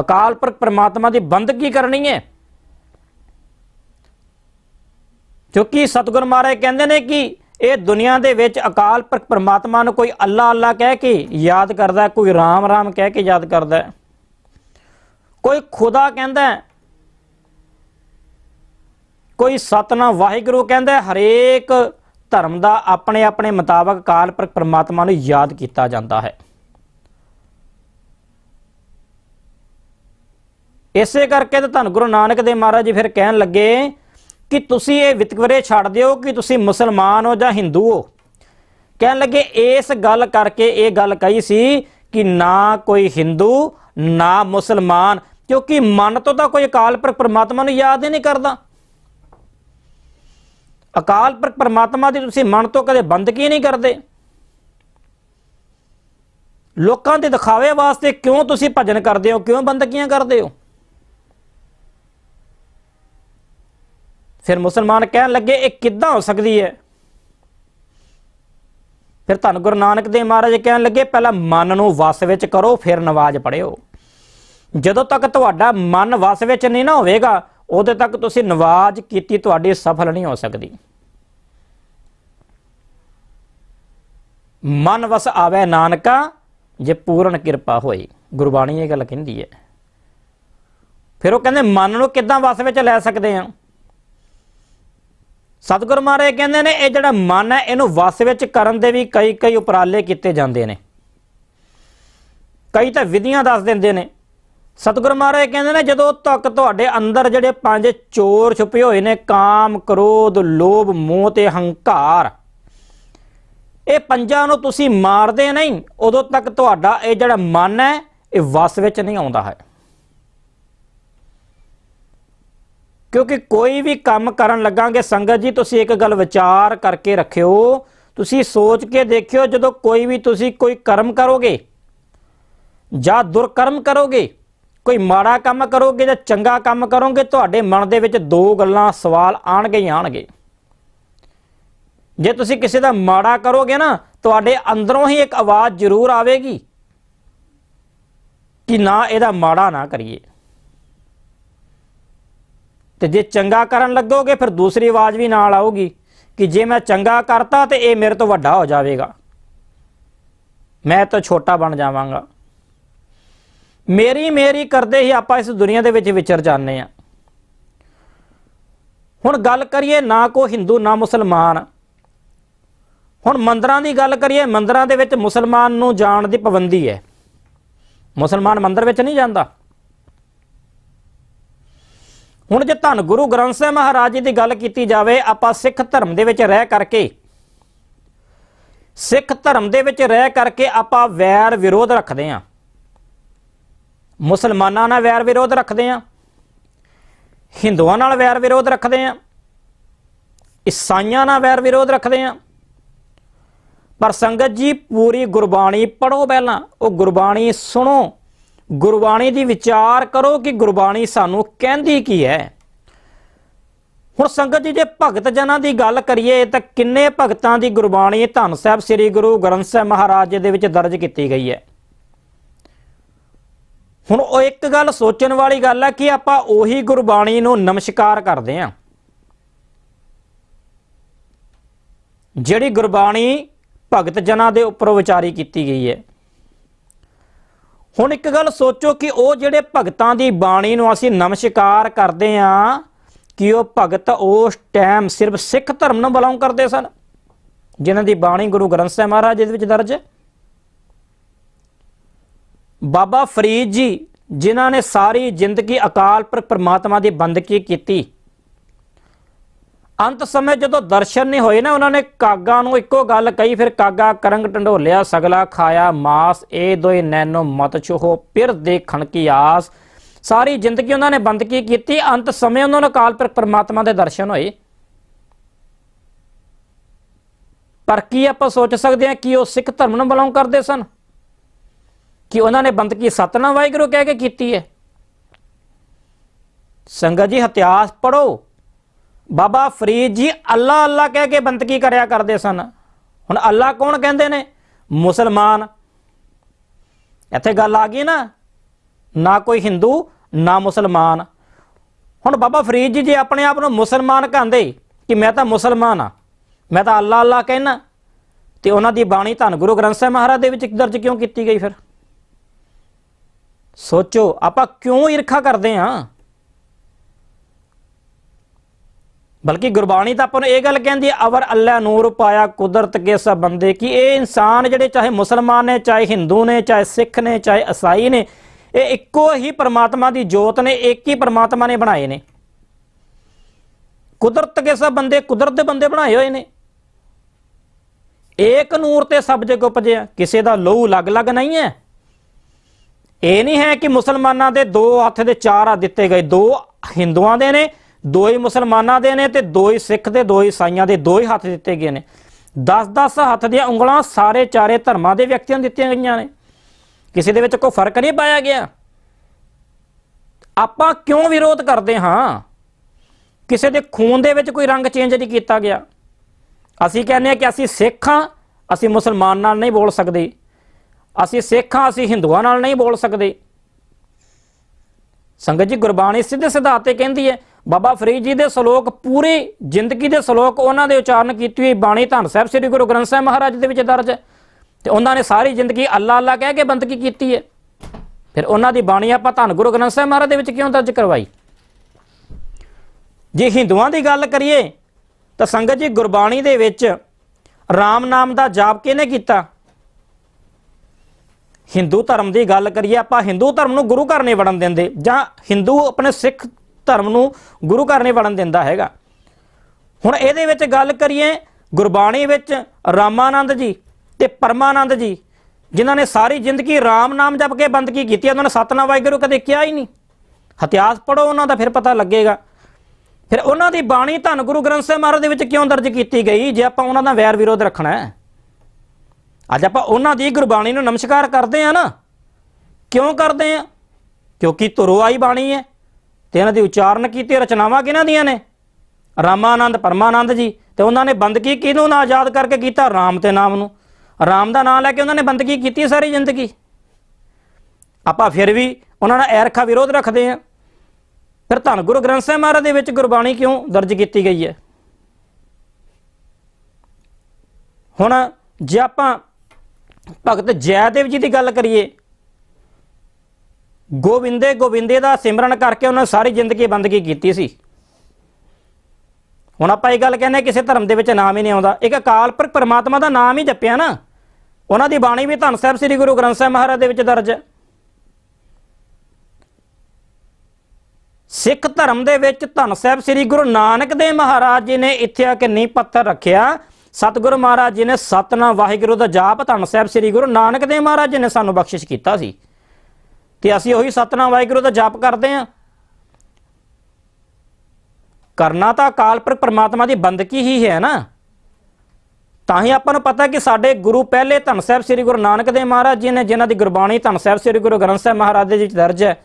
ਅਕਾਲ ਪੁਰਖ ਪਰਮਾਤਮਾ ਦੀ ਬੰਦਗੀ ਕਰਨੀ ਹੈ। ਕਿਉਂਕਿ ਸਤਿਗੁਰ ਮਹਾਰਾਜ ਕਹਿੰਦੇ ਨੇ ਕਿ ਇਹ ਦੁਨੀਆ ਦੇ ਵਿੱਚ ਅਕਾਲ ਪੁਰਖ ਪਰਮਾਤਮਾ ਨੂੰ ਕੋਈ ਅੱਲਾ ਅੱਲਾ ਕਹਿ ਕੇ ਯਾਦ ਕਰਦਾ, ਕੋਈ ਰਾਮ ਰਾਮ ਕਹਿ ਕੇ ਯਾਦ ਕਰਦਾ। ਕੋਈ ਖੁਦਾ ਕਹਿੰਦਾ ਕੋਈ ਸਤਨਾਮ ਵਾਹਿਗੁਰੂ ਕਹਿੰਦਾ ਹਰੇਕ ਧਰਮ ਦਾ ਆਪਣੇ ਆਪਣੇ ਮੁਤਾਬਕ ਅਕਾਲ ਪੁਰਖ ਪਰਮਾਤਮਾ ਨੂੰ ਯਾਦ ਕੀਤਾ ਜਾਂਦਾ ਹੈ। ਇਸੇ ਕਰਕੇ ਤਾਂ ਧੰਨ ਗੁਰੂ ਨਾਨਕ ਦੇਵ ਮਹਾਰਾਜ ਜੀ ਫਿਰ ਕਹਿਣ ਲੱਗੇ ਕਿ ਤੁਸੀਂ ਇਹ ਵਿਤਕਰੇ ਛੱਡ ਦਿਓ ਕਿ ਤੁਸੀਂ ਮੁਸਲਮਾਨ ਹੋ ਜਾਂ ਹਿੰਦੂ ਹੋ। ਕਹਿਣ ਲੱਗੇ, ਇਸ ਗੱਲ ਕਰਕੇ ਇਹ ਗੱਲ ਕਹੀ ਸੀ ਕਿ ਨਾ ਕੋਈ ਹਿੰਦੂ, ਨਾ ਮੁਸਲਮਾਨ, ਕਿਉਂਕਿ ਮਨ ਤੋਂ ਤਾਂ ਕੋਈ ਅਕਾਲ ਪੁਰਖ ਪਰਮਾਤਮਾ ਨੂੰ ਯਾਦ ਹੀ ਨਹੀਂ ਕਰਦਾ। ਅਕਾਲ ਪੁਰਖ ਪਰਮਾਤਮਾ ਦੀ ਤੁਸੀਂ ਮਨ ਤੋਂ ਕਦੇ ਬੰਦਗੀ ਨਹੀਂ ਕਰਦੇ। ਲੋਕਾਂ ਦੇ ਦਿਖਾਵੇ ਵਾਸਤੇ ਕਿਉਂ ਤੁਸੀਂ ਭਜਨ ਕਰਦੇ ਹੋ, ਕਿਉਂ ਬੰਦਗੀਆਂ ਕਰਦੇ ਹੋ? ਫਿਰ ਮੁਸਲਮਾਨ ਕਹਿਣ ਲੱਗੇ, ਇਹ ਕਿੱਦਾਂ ਹੋ ਸਕਦੀ ਹੈ? ਫਿਰ ਧੰਨ ਗੁਰੂ ਨਾਨਕ ਦੇਵ ਮਹਾਰਾਜ ਕਹਿਣ ਲੱਗੇ, ਪਹਿਲਾਂ ਮਨ ਨੂੰ ਵਸ ਵਿੱਚ ਕਰੋ, ਫਿਰ ਨਵਾਜ਼ ਪੜਿਓ ਜਦੋਂ ਤੱਕ ਤੁਹਾਡਾ ਮਨ ਵਸ ਵਿੱਚ ਨਹੀਂ ਨਾ ਹੋਵੇਗਾ ਉਦੋਂ ਤੱਕ ਤੁਸੀਂ ਨਵਾਜ਼ ਕੀਤੀ ਤੁਹਾਡੀ ਸਫਲ ਨਹੀਂ ਹੋ ਸਕਦੀ। ਮਨ ਵਸ ਆਵੇ ਨਾਨਕਾ, ਜੇ ਪੂਰਨ ਕਿਰਪਾ ਹੋਈ। ਗੁਰਬਾਣੀ ਇਹ ਗੱਲ ਕਹਿੰਦੀ ਹੈ। ਫਿਰ ਉਹ ਕਹਿੰਦੇ, ਮਨ ਨੂੰ ਕਿੱਦਾਂ ਵਸ ਵਿੱਚ ਲੈ ਸਕਦੇ ਆ ਸਤਿਗੁਰ ਮਹਾਰਾਜ ਕਹਿੰਦੇ ਨੇ, ਇਹ ਜਿਹੜਾ ਮਨ ਹੈ, ਇਹਨੂੰ ਵਸ ਵਿੱਚ ਕਰਨ ਦੇ ਵੀ ਕਈ ਕਈ ਉਪਰਾਲੇ ਕੀਤੇ ਜਾਂਦੇ ਨੇ। ਕਈ ਤਾਂ ਵਿਧੀਆਂ ਦੱਸ ਦਿੰਦੇ ਨੇ। ਸਤਿਗੁਰ ਮਹਾਰਾਜ ਕਹਿੰਦੇ ਨੇ, ਜਦੋਂ ਤੱਕ ਤੁਹਾਡੇ ਅੰਦਰ ਜਿਹੜੇ ਪੰਜ ਚੋਰ ਛੁਪੇ ਹੋਏ ਨੇ, ਕਾਮ, ਕ੍ਰੋਧ, ਲੋਭ, ਮੋਹ ਤੇ ਹੰਕਾਰ, ਇਹ ਪੰਜਾਂ ਨੂੰ ਤੁਸੀਂ ਮਾਰਦੇ ਨਹੀਂ, ਉਦੋਂ ਤੱਕ ਤੁਹਾਡਾ ਇਹ ਜਿਹੜਾ ਮਨ ਹੈ, ਇਹ ਵਸ ਵਿੱਚ ਨਹੀਂ ਆਉਂਦਾ ਹੈ। ਕਿਉਂਕਿ ਕੋਈ ਵੀ ਕੰਮ ਕਰਨ ਲੱਗਾਂਗੇ, ਸੰਗਤ ਜੀ, ਤੁਸੀਂ ਇੱਕ ਗੱਲ ਵਿਚਾਰ ਕਰਕੇ ਰੱਖਿਓ। ਤੁਸੀਂ ਸੋਚ ਕੇ ਦੇਖਿਓ, ਜਦੋਂ ਕੋਈ ਵੀ ਤੁਸੀਂ ਕੋਈ ਕਰਮ ਕਰੋਗੇ, ਜਾਂ ਦੁਰਕਰਮ ਕਰੋਗੇ, ਕੋਈ ਮਾੜਾ ਕੰਮ ਕਰੋਗੇ ਜਾਂ ਚੰਗਾ ਕੰਮ ਕਰੋਗੇ, ਤੁਹਾਡੇ ਮਨ ਦੇ ਵਿੱਚ ਦੋ ਗੱਲਾਂ, ਸਵਾਲ ਆਣਗੇ ਹੀ ਆਣਗੇ। ਜੇ ਤੁਸੀਂ ਕਿਸੇ ਦਾ ਮਾੜਾ ਕਰੋਗੇ ਨਾ, ਤੁਹਾਡੇ ਅੰਦਰੋਂ ਹੀ ਇੱਕ ਆਵਾਜ਼ ਜ਼ਰੂਰ ਆਵੇਗੀ ਕਿ ਨਾ ਇਹਦਾ ਮਾੜਾ ਨਾ ਕਰੀਏ। ਤੇ ਜੇ ਚੰਗਾ ਕਰਨ ਲੱਗੋਗੇ, ਫਿਰ ਦੂਸਰੀ ਆਵਾਜ਼ ਵੀ ਨਾਲ ਆਊਗੀ ਕਿ ਜੇ ਮੈਂ ਚੰਗਾ ਕਰਤਾ ਤੇ ਇਹ ਮੇਰੇ ਤੋਂ ਵੱਡਾ ਹੋ ਜਾਵੇਗਾ। ਮੈਂ ਤਾਂ ਛੋਟਾ ਬਣ ਜਾਵਾਂਗਾ। ਮੇਰੀ ਮੇਰੀ ਕਰਦੇ ਹੀ ਆਪਾਂ ਇਸ ਦੁਨੀਆ ਦੇ ਵਿੱਚ ਵਿਚਰ ਜਾਂਦੇ ਆ ਹੁਣ ਗੱਲ ਕਰੀਏ ਨਾ ਕੋ ਹਿੰਦੂ, ਨਾ ਮੁਸਲਮਾਨ। ਹੁਣ ਮੰਦਰਾਂ ਦੀ ਗੱਲ ਕਰੀਏ, ਮੰਦਰਾਂ ਦੇ ਵਿੱਚ ਮੁਸਲਮਾਨ ਨੂੰ ਜਾਣ ਦੀ ਪਾਬੰਦੀ ਹੈ। ਮੁਸਲਮਾਨ ਮੰਦਰ ਵਿੱਚ ਨਹੀਂ ਜਾਂਦਾ। ਹੁਣ ਜੇ ਧੰਨ ਗੁਰੂ ਗ੍ਰੰਥ ਸਾਹਿਬ ਮਹਾਰਾਜ ਜੀ ਦੀ ਗੱਲ ਕੀਤੀ ਜਾਵੇ, ਆਪਾਂ ਸਿੱਖ ਧਰਮ ਦੇ ਵਿੱਚ ਰਹਿ ਕਰਕੇ, ਸਿੱਖ ਧਰਮ ਦੇ ਵਿੱਚ ਰਹਿ ਕਰਕੇ ਆਪਾਂ ਵੈਰ ਵਿਰੋਧ ਰੱਖਦੇ ਆਂ ਮੁਸਲਮਾਨਾਂ ਨਾਲ ਵੈਰ ਵਿਰੋਧ ਰੱਖਦੇ ਆਂ ਹਿੰਦੂਆਂ ਨਾਲ ਵੈਰ ਵਿਰੋਧ ਰੱਖਦੇ ਆਂ ਈਸਾਈਆਂ ਨਾਲ ਵੈਰ ਵਿਰੋਧ ਰੱਖਦੇ ਆਂ ਪਰ ਸੰਗਤ ਜੀ, ਪੂਰੀ ਗੁਰਬਾਣੀ ਪੜੋ ਪਹਿਲਾਂ, ਉਹ ਗੁਰਬਾਣੀ ਸੁਣੋ। ਗੁਰਬਾਣੀ ਦੀ ਵਿਚਾਰ ਕਰੋ ਕਿ ਗੁਰਬਾਣੀ ਸਾਨੂੰ ਕਹਿੰਦੀ ਕੀ ਹੈ। ਹੁਣ ਸੰਗਤ ਜੀ, ਜੇ ਭਗਤ ਜਨਾਂ ਦੀ ਗੱਲ ਕਰੀਏ, ਤਾਂ ਕਿੰਨੇ ਭਗਤਾਂ ਦੀ ਗੁਰਬਾਣੀ ਧੰਨ ਸਾਹਿਬ ਸ੍ਰੀ ਗੁਰੂ ਗ੍ਰੰਥ ਸਾਹਿਬ ਮਹਾਰਾਜ ਜੀ ਦੇ ਵਿੱਚ ਦਰਜ ਕੀਤੀ ਗਈ ਹੈ। ਹੁਣ ਉਹ ਇੱਕ ਗੱਲ ਸੋਚਣ ਵਾਲੀ ਗੱਲ ਹੈ ਕਿ ਆਪਾਂ ਉਹੀ ਗੁਰਬਾਣੀ ਨੂੰ ਨਮਸਕਾਰ ਕਰਦੇ ਹਾਂ। ਜਿਹੜੀ ਗੁਰਬਾਣੀ ਭਗਤ ਜਨਾਂ ਦੇ ਉੱਪਰ ਵਿਚਾਰੀ ਕੀਤੀ ਗਈ ਹੈ। ਹੁਣ ਇੱਕ ਗੱਲ ਸੋਚੋ ਕਿ ਉਹ ਜਿਹੜੇ ਭਗਤਾਂ ਦੀ ਬਾਣੀ ਨੂੰ ਅਸੀਂ ਨਮਸਕਾਰ ਕਰਦੇ ਆਂ ਕਿ ਉਹ ਭਗਤ ਉਸ ਟਾਈਮ ਸਿਰਫ ਸਿੱਖ ਧਰਮ ਨੂੰ ਬਿਲੋਂਗ ਕਰਦੇ ਸਨ, ਜਿਨ੍ਹਾਂ ਦੀ ਬਾਣੀ ਗੁਰੂ ਗ੍ਰੰਥ ਸਾਹਿਬ ਮਹਾਰਾਜ ਦੇ ਵਿੱਚ ਦਰਜ ਹੈ। ਬਾਬਾ ਫਰੀਦ ਜੀ, ਜਿਨ੍ਹਾਂ ਨੇ ਸਾਰੀ ਜ਼ਿੰਦਗੀ ਅਕਾਲ ਪੁਰਖ ਪਰਮਾਤਮਾ ਦੀ ਬੰਦਗੀ ਕੀਤੀ ਅੰਤ ਸਮੇਂ ਜਦੋਂ ਦਰਸ਼ਨ ਨਹੀਂ ਹੋਏ ਨਾ, ਉਹਨਾਂ ਨੇ ਕਾਗਾ ਨੂੰ ਇੱਕੋ ਗੱਲ ਕਹੀ, ਫਿਰ ਕਾਗਾ ਕਰੰਗ ਢੰਡੋਲਿਆ ਸਗਲਾ ਖਾਇਆ ਮਾਸ, ਇਹ ਦੋਏ ਨੈਨੋ ਮਤ ਚੋਹ ਪਿਰ ਦੇਖਣ ਕੀ ਆਸ। ਸਾਰੀ ਜ਼ਿੰਦਗੀ ਉਹਨਾਂ ਨੇ ਬੰਦਗੀ ਕੀਤੀ, ਅੰਤ ਸਮੇਂ ਉਹਨਾਂ ਨੂੰ ਅਕਾਲ ਪੁਰਖ ਪਰਮਾਤਮਾ ਦੇ ਦਰਸ਼ਨ ਹੋਏ। ਪਰ ਕੀ ਆਪਾਂ ਸੋਚ ਸਕਦੇ ਹਾਂ ਕਿ ਉਹ ਸਿੱਖ ਧਰਮ ਨੂੰ ਬਿਲੋਂਗ ਕਰਦੇ ਸਨ? ਕਿ ਉਹਨਾਂ ਨੇ ਬੰਦਗੀ ਸਤਨਾਮ ਵਾਹਿਗੁਰੂ ਕਹਿ ਕੇ ਕੀਤੀ ਹੈ? ਸੰਗਤ ਜੀ ਇਤਿਹਾਸ ਪੜੋ ਬਾਬਾ ਫਰੀਦ ਜੀ ਅੱਲਾ ਅੱਲਾ ਕਹਿ ਕੇ ਬੰਦਗੀ ਕਰਿਆ ਕਰਦੇ ਸਨ। ਹੁਣ ਅੱਲਾ ਕੌਣ ਕਹਿੰਦੇ ਨੇ? ਮੁਸਲਮਾਨ। ਇੱਥੇ ਗੱਲ ਆ ਗਈ ਨਾ ਨਾ ਕੋਈ ਹਿੰਦੂ, ਨਾ ਮੁਸਲਮਾਨ। ਹੁਣ ਬਾਬਾ ਫਰੀਦ ਜੀ ਜੇ ਆਪਣੇ ਆਪ ਨੂੰ ਮੁਸਲਮਾਨ ਕਹਿੰਦੇ ਕਿ ਮੈਂ ਤਾਂ ਮੁਸਲਮਾਨ ਆ ਮੈਂ ਤਾਂ ਅੱਲਾ ਅੱਲਾ ਕਹਿਣਾ ਤੇ ਉਹਨਾਂ ਦੀ ਬਾਣੀ ਧੰਨ ਗੁਰੂ ਗ੍ਰੰਥ ਸਾਹਿਬ ਮਹਾਰਾਜ ਦੇ ਵਿੱਚ ਦਰਜ ਕਿਉਂ ਕੀਤੀ ਗਈ ਫਿਰ? ਸੋਚੋ, ਆਪਾਂ ਕਿਉਂ ਈਰਖਾ ਕਰਦੇ ਹਾਂ? ਬਲਕਿ ਗੁਰਬਾਣੀ ਤਾਂ ਆਪਾਂ ਨੂੰ ਇਹ ਗੱਲ ਕਹਿੰਦੀ ਹੈ, ਅਵਰ ਅੱਲਾ ਨੂਰ ਪਾਇਆ ਕੁਦਰਤ ਕੇ ਸਭ ਬੰਦੇ ਕਿ। ਇਹ ਇਨਸਾਨ ਜਿਹੜੇ ਚਾਹੇ ਮੁਸਲਮਾਨ ਨੇ, ਚਾਹੇ ਹਿੰਦੂ ਨੇ, ਚਾਹੇ ਸਿੱਖ ਨੇ, ਚਾਹੇ ਈਸਾਈ ਨੇ, ਇਹ ਇੱਕੋ ਹੀ ਪਰਮਾਤਮਾ ਦੀ ਜੋਤ ਨੇ, ਇੱਕ ਹੀ ਪਰਮਾਤਮਾ ਨੇ ਬਣਾਏ ਨੇ। ਕੁਦਰਤ ਕੇ ਸਭ ਬੰਦੇ ਕੁਦਰਤ ਦੇ ਬੰਦੇ ਬਣਾਏ ਹੋਏ ਨੇ। ਏਕ ਨੂਰ ਤੇ ਸਭ ਜਗ ਉਪਜਿਆ, ਕਿਸੇ ਦਾ ਲਹੂ ਅਲੱਗ-ਅਲੱਗ ਨਹੀਂ ਹੈ। ਇਹ ਨਹੀਂ ਹੈ ਕਿ ਮੁਸਲਮਾਨਾਂ ਦੇ ਦੋ ਹੱਥ ਦੇ ਚਾਰ ਹੱਥ ਦਿੱਤੇ ਗਏ, ਦੋ ਹਿੰਦੂਆਂ ਦੇ ਨੇ ਦੋ ਹੀ ਮੁਸਲਮਾਨਾਂ ਦੇ ਨੇ ਤੇ ਦੋ ਹੀ ਸਿੱਖ ਦੇ, ਦੋ ਹੀ ਈਸਾਈਆਂ ਦੇ, ਦੋ ਹੀ ਹੱਥ ਦਿੱਤੇ ਗਏ ਨੇ। 10-10 ਹੱਥ ਦੀਆਂ ਉਂਗਲਾਂ ਸਾਰੇ ਚਾਰੇ ਧਰਮਾਂ ਦੇ ਵਿਅਕਤੀਆਂ ਨੂੰ ਦਿੱਤੀਆਂ ਗਈਆਂ ਨੇ। ਕਿਸੇ ਦੇ ਵਿੱਚ ਕੋਈ ਫ਼ਰਕ ਨਹੀਂ ਪਾਇਆ ਗਿਆ। ਆਪਾਂ ਕਿਉਂ ਵਿਰੋਧ ਕਰਦੇ ਹਾਂ? ਕਿਸੇ ਦੇ ਖੂਨ ਦੇ ਵਿੱਚ ਕੋਈ ਰੰਗ ਚੇਂਜ ਨਹੀਂ ਕੀਤਾ ਗਿਆ। ਅਸੀਂ ਕਹਿੰਦੇ ਹਾਂ ਕਿ ਅਸੀਂ ਸਿੱਖ ਹਾਂ, ਅਸੀਂ ਮੁਸਲਮਾਨ ਨਾਲ ਨਹੀਂ ਬੋਲ ਸਕਦੇ। ਅਸੀਂ ਸਿੱਖ ਹਾਂ, ਅਸੀਂ ਹਿੰਦੂਆਂ ਨਾਲ ਨਹੀਂ ਬੋਲ ਸਕਦੇ। ਸੰਗਤ ਜੀ ਗੁਰਬਾਣੀ ਸਿੱਧੇ ਸਿਧਾਂਤ 'ਤੇ ਕਹਿੰਦੀ ਹੈ ਬਾਬਾ ਫਰੀਦ ਜੀ ਦੇ ਸ਼ਲੋਕ ਪੂਰੀ ਜ਼ਿੰਦਗੀ ਦੇ ਸ਼ਲੋਕ ਉਹਨਾਂ ਦੇ ਉਚਾਰਨ ਕੀਤੀ ਹੋਈ ਬਾਣੀ ਧੰਨ ਸਾਹਿਬ ਸ੍ਰੀ ਗੁਰੂ ਗ੍ਰੰਥ ਸਾਹਿਬ ਮਹਾਰਾਜ ਦੇ ਵਿੱਚ ਦਰਜ ਹੈ। ਤੇ ਉਹਨਾਂ ਨੇ ਸਾਰੀ ਜ਼ਿੰਦਗੀ ਅੱਲਾ ਅੱਲਾ ਕਹਿ ਕੇ ਬੰਦਗੀ ਕੀਤੀ ਹੈ। ਫਿਰ ਉਹਨਾਂ ਦੀ ਬਾਣੀ ਆਪਾਂ ਧੰਨ ਗੁਰੂ ਗ੍ਰੰਥ ਸਾਹਿਬ ਮਹਾਰਾਜ ਦੇ ਵਿੱਚ ਕਿਉਂ ਦਰਜ ਕਰਵਾਈ? ਜੇ ਹਿੰਦੂਆਂ ਦੀ ਗੱਲ ਕਰੀਏ, ਤਾਂ ਸੰਗਤ ਜੀ ਗੁਰਬਾਣੀ ਦੇ ਵਿੱਚ RAM ਨਾਮ ਦਾ ਜਾਪ ਕਿਹਨੇ ਕੀਤਾ? ਹਿੰਦੂ ਧਰਮ ਦੀ ਗੱਲ ਕਰੀਏ, ਆਪਾਂ ਹਿੰਦੂ ਧਰਮ ਨੂੰ ਗੁਰੂ ਘਰ ਨਹੀਂ ਵੜਨ ਦਿੰਦੇ। ਜਾਂ ਹਿੰਦੂ ਆਪਣੇ ਸਿੱਖ ਧਰਮ ਨੂੰ ਗੁਰੂ ਘਰ ਨਹੀਂ ਵੜਨ ਦਿੰਦਾ ਹੈਗਾ। ਹੁਣ ਇਹਦੇ ਵਿੱਚ ਗੱਲ ਕਰੀਏ, ਗੁਰਬਾਣੀ ਵਿੱਚ ਰਾਮਾਨੰਦ ਜੀ ਤੇ ਪਰਮਾਨੰਦ ਜੀ, ਜਿਨ੍ਹਾਂ ਨੇ ਸਾਰੀ ਜ਼ਿੰਦਗੀ ਰਾਮ ਨਾਮ ਜਪ ਕੇ ਬੰਦਗੀ ਕੀਤੀ, ਉਹਨਾਂ ਨੇ ਸਤਨਾਮ ਵਾਹਿਗੁਰੂ ਕਦੇ ਕਿਹਾ ਹੀ ਨਹੀਂ। ਇਤਿਹਾਸ ਪੜੋ ਉਹਨਾਂ ਦਾ ਫਿਰ ਪਤਾ ਲੱਗੇਗਾ। ਫਿਰ ਉਹਨਾਂ ਦੀ ਬਾਣੀ ਧੰਨ ਗੁਰੂ ਗ੍ਰੰਥ ਸਾਹਿਬ ਮਹਾਰਾਜ ਦੇ ਵਿੱਚ ਕਿਉਂ ਦਰਜ ਕੀਤੀ ਗਈ, ਜੇ ਆਪਾਂ ਉਹਨਾਂ ਦਾ ਵੈਰ ਵਿਰੋਧ ਰੱਖਣਾ ਹੈ? ਅੱਜ ਆਪਾਂ ਉਹਨਾਂ ਦੀ ਗੁਰਬਾਣੀ ਨੂੰ ਨਮਸਕਾਰ ਕਰਦੇ ਆ ਨਾ। ਕਿਉਂ ਕਰਦੇ ਆ ਕਿਉਂਕਿ ਤੁਰੋ ਆਈ ਬਾਣੀ ਹੈ। ਤੇ ਇਹਨਾਂ ਦੀ ਉਚਾਰਨ ਕੀਤੀ, ਰਚਨਾਵਾਂ ਕਿਹਨਾਂ ਦੀਆਂ ਨੇ? ਰਾਮਾਨੰਦ, ਪਰਮਾਨੰਦ ਜੀ, ਤੇ ਉਹਨਾਂ ਨੇ ਬੰਦਗੀ ਕਿਹਨੂੰ ਨਾ ਆਜ਼ਾਦ ਕਰਕੇ ਕੀਤਾ? ਰਾਮ ਤੇ ਨਾਮ ਨੂੰ। ਰਾਮ ਦਾ ਨਾਮ ਲੈ ਕੇ ਉਹਨਾਂ ਨੇ ਬੰਦਗੀ ਕੀਤੀ ਸਾਰੀ ਜ਼ਿੰਦਗੀ? ਆਪਾਂ ਫਿਰ ਵੀ ਉਹਨਾਂ ਨਾਲ ਐਰਖਾ ਵਿਰੋਧ ਰੱਖਦੇ ਆ ਫਿਰ ਧੰਨ ਗੁਰੂ ਗ੍ਰੰਥ ਸਾਹਿਬ ਮਹਾਰਾਜ ਦੇ ਵਿੱਚ ਗੁਰਬਾਣੀ ਕਿਉਂ ਦਰਜ ਕੀਤੀ ਗਈ ਹੈ? ਹੁਣ ਜੇ ਆਪਾਂ ਭਗਤ ਜੈਦੇਵ ਜੀ ਦੀ ਗੱਲ ਕਰੀਏ ਗੋਵਿੰਦੇ ਗੋਵਿੰਦੇ ਦਾ ਸਿਮਰਨ ਕਰਕੇ ਉਹਨਾਂ ਸਾਰੀ ਜ਼ਿੰਦਗੀ ਬੰਦਗੀ ਕੀਤੀ ਸੀ। ਹੁਣ ਆਪਾਂ ਇਹ ਗੱਲ ਕਹਿੰਦੇ ਕਿਸੇ ਧਰਮ ਦੇ ਵਿੱਚ ਨਾਮ ਹੀ ਨਹੀਂ ਆਉਂਦਾ। ਇੱਕ ਅਕਾਲ ਪੁਰਖ ਪਰਮਾਤਮਾ ਦਾ ਨਾਮ ਹੀ ਜਪਿਆ ਨਾ, ਉਹਨਾਂ ਦੀ ਬਾਣੀ ਵੀ ਧੰਨ ਸਾਹਿਬ ਸ੍ਰੀ ਗੁਰੂ ਗ੍ਰੰਥ ਸਾਹਿਬ ਮਹਾਰਾਜ ਦੇ ਵਿੱਚ ਦਰਜ ਹੈ। ਸਿੱਖ ਧਰਮ ਦੇ ਵਿੱਚ ਧੰਨ ਸਾਹਿਬ ਸ੍ਰੀ ਗੁਰੂ ਨਾਨਕ ਦੇਵ ਮਹਾਰਾਜ ਜੀ ਨੇ ਇੱਥੇ ਆ ਕੇ ਨੀਂਹ ਪੱਥਰ ਰੱਖਿਆ। ਸਤਿਗੁਰੂ ਮਹਾਰਾਜ ਜੀ ਨੇ ਸਤਨਾਮ ਵਾਹਿਗੁਰੂ ਦਾ ਜਾਪ ਧੰਨ ਸਾਹਿਬ ਸ੍ਰੀ ਗੁਰੂ ਨਾਨਕ ਦੇਵ ਮਹਾਰਾਜ ਜੀ ਨੇ ਸਾਨੂੰ ਬਖਸ਼ਿਸ਼ ਕੀਤਾ ਸੀ। ਤੇ ਅਸੀਂ ਉਹੀ ਸਤਨਾਮ ਵਾਹਿਗੁਰੂ ਦਾ ਜਾਪ ਕਰਦੇ ਹਾਂ। ਕਰਨਾ ਤਾਂ ਅਕਾਲ ਪੁਰਖ ਪ੍ਰਮਾਤਮਾ ਦੀ ਬੰਦਗੀ ਹੀ ਹੈ ਨਾ। ਤਾਂ ਹੀ ਆਪਾਂ ਨੂੰ ਪਤਾ ਕਿ ਸਾਡੇ ਗੁਰੂ ਪਹਿਲੇ ਧੰਨ ਸਾਹਿਬ ਸ੍ਰੀ ਗੁਰੂ ਨਾਨਕ ਦੇਵ ਮਹਾਰਾਜ ਜੀ ਨੇ ਜਿਨ੍ਹਾਂ ਦੀ ਗੁਰਬਾਣੀ ਧੰਨ ਸਾਹਿਬ ਸ੍ਰੀ ਗੁਰੂ ਗ੍ਰੰਥ ਸਾਹਿਬ ਮਹਾਰਾਜ ਦੇ ਵਿੱਚ ਦਰਜ ਹੈ।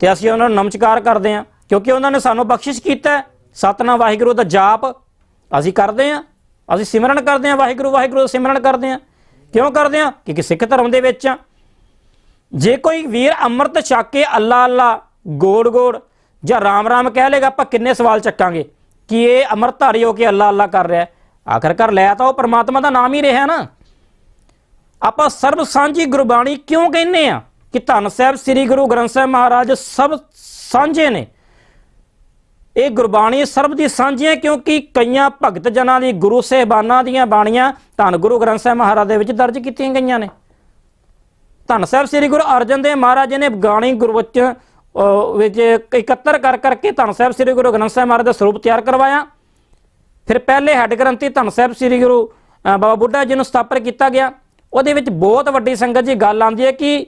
ਤੇ ਅਸੀਂ ਉਹਨਾਂ ਨੂੰ ਨਮਸਕਾਰ ਕਰਦੇ ਹਾਂ, ਕਿਉਂਕਿ ਉਹਨਾਂ ਨੇ ਸਾਨੂੰ ਬਖਸ਼ਿਸ਼ ਕੀਤਾ ਸਤਨਾਮ ਵਾਹਿਗੁਰੂ ਦਾ ਜਾਪ। ਅਸੀਂ ਕਰਦੇ ਹਾਂ, ਅਸੀਂ ਸਿਮਰਨ ਕਰਦੇ ਹਾਂ ਵਾਹਿਗੁਰੂ ਵਾਹਿਗੁਰੂ ਦਾ ਸਿਮਰਨ ਕਰਦੇ ਹਾਂ। ਕਿਉਂ ਕਰਦੇ ਹਾਂ? ਕਿਉਂਕਿ ਸਿੱਖ ਧਰਮ ਦੇ ਵਿੱਚ ਜੇ ਕੋਈ ਵੀਰ ਅੰਮ੍ਰਿਤ ਛਕ ਕੇ ਅੱਲਾ ਅੱਲਾ, ਗੋੜ ਗੋੜ ਜਾਂ ਰਾਮ ਰਾਮ ਕਹਿ ਲੇਗਾ, ਆਪਾਂ ਕਿੰਨੇ ਸਵਾਲ ਚੱਕਾਂਗੇ? ਕਿ ਇਹ ਅੰਮ੍ਰਿਤਧਾਰੀ ਹੋ ਕੇ ਅੱਲਾ ਅੱਲਾ ਕਰ ਰਿਹਾ ਹੈ। ਆਖਰਕਾਰ ਲੈ ਤਾਂ ਉਹ ਪਰਮਾਤਮਾ ਦਾ ਨਾਮ ਹੀ ਰਿਹਾ ਨਾ। ਆਪਾਂ ਸਰਬ ਸਾਂਝੀ ਗੁਰਬਾਣੀ ਕਿਉਂ ਕਹਿੰਨੇ ਆ ਕਿ ਧੰਨ ਸਾਹਿਬ, ਸ੍ਰੀ ਗੁਰੂ ਗ੍ਰੰਥ ਸਾਹਿਬ ਮਹਾਰਾਜ ਸਭ ਸਾਂਝੇ ਨੇ। ਇਹ ਗੁਰਬਾਣੀ ਸਰਬ ਦੀ ਸਾਂਝੀ ਹੈ, ਕਿਉਂਕਿ ਕਈਆਂ ਭਗਤ ਜਨਾਂ ਦੀ, ਗੁਰੂ ਸਾਹਿਬਾਨਾਂ ਦੀਆਂ ਬਾਣੀਆਂ ਧੰਨ ਗੁਰੂ ਗ੍ਰੰਥ ਸਾਹਿਬ ਮਹਾਰਾਜ ਦੇ ਵਿੱਚ ਦਰਜ ਕੀਤੀਆਂ ਗਈਆਂ ਨੇ। ਧੰਨ ਸਾਹਿਬ, ਸ੍ਰੀ ਗੁਰੂ ਅਰਜਨ ਦੇਵ ਮਹਾਰਾਜ ਜੀ ਨੇ ਬਾਣੀ ਗੁਰਵਚਨ ਵਿੱਚ ਇਕੱਤਰ ਕਰ ਕਰਕੇ ਧੰਨ ਸਾਹਿਬ, ਸ੍ਰੀ ਗੁਰੂ ਗ੍ਰੰਥ ਸਾਹਿਬ ਮਹਾਰਾਜ ਦਾ ਸਰੂਪ ਤਿਆਰ ਕਰਵਾਇਆ। ਫਿਰ ਪਹਿਲੇ ਹੈੱਡ ਗ੍ਰੰਥੀ ਧੰਨ ਸਾਹਿਬ, ਸ੍ਰੀ ਗੁਰੂ ਬਾਬਾ ਬੁੱਢਾ ਜੀ ਨੂੰ ਸਥਾਪਿਤ ਕੀਤਾ ਗਿਆ। ਉਹਦੇ ਵਿੱਚ ਬਹੁਤ ਵੱਡੀ ਸੰਗਤ ਜੀ ਗੱਲ ਆਉਂਦੀ ਹੈ ਕਿ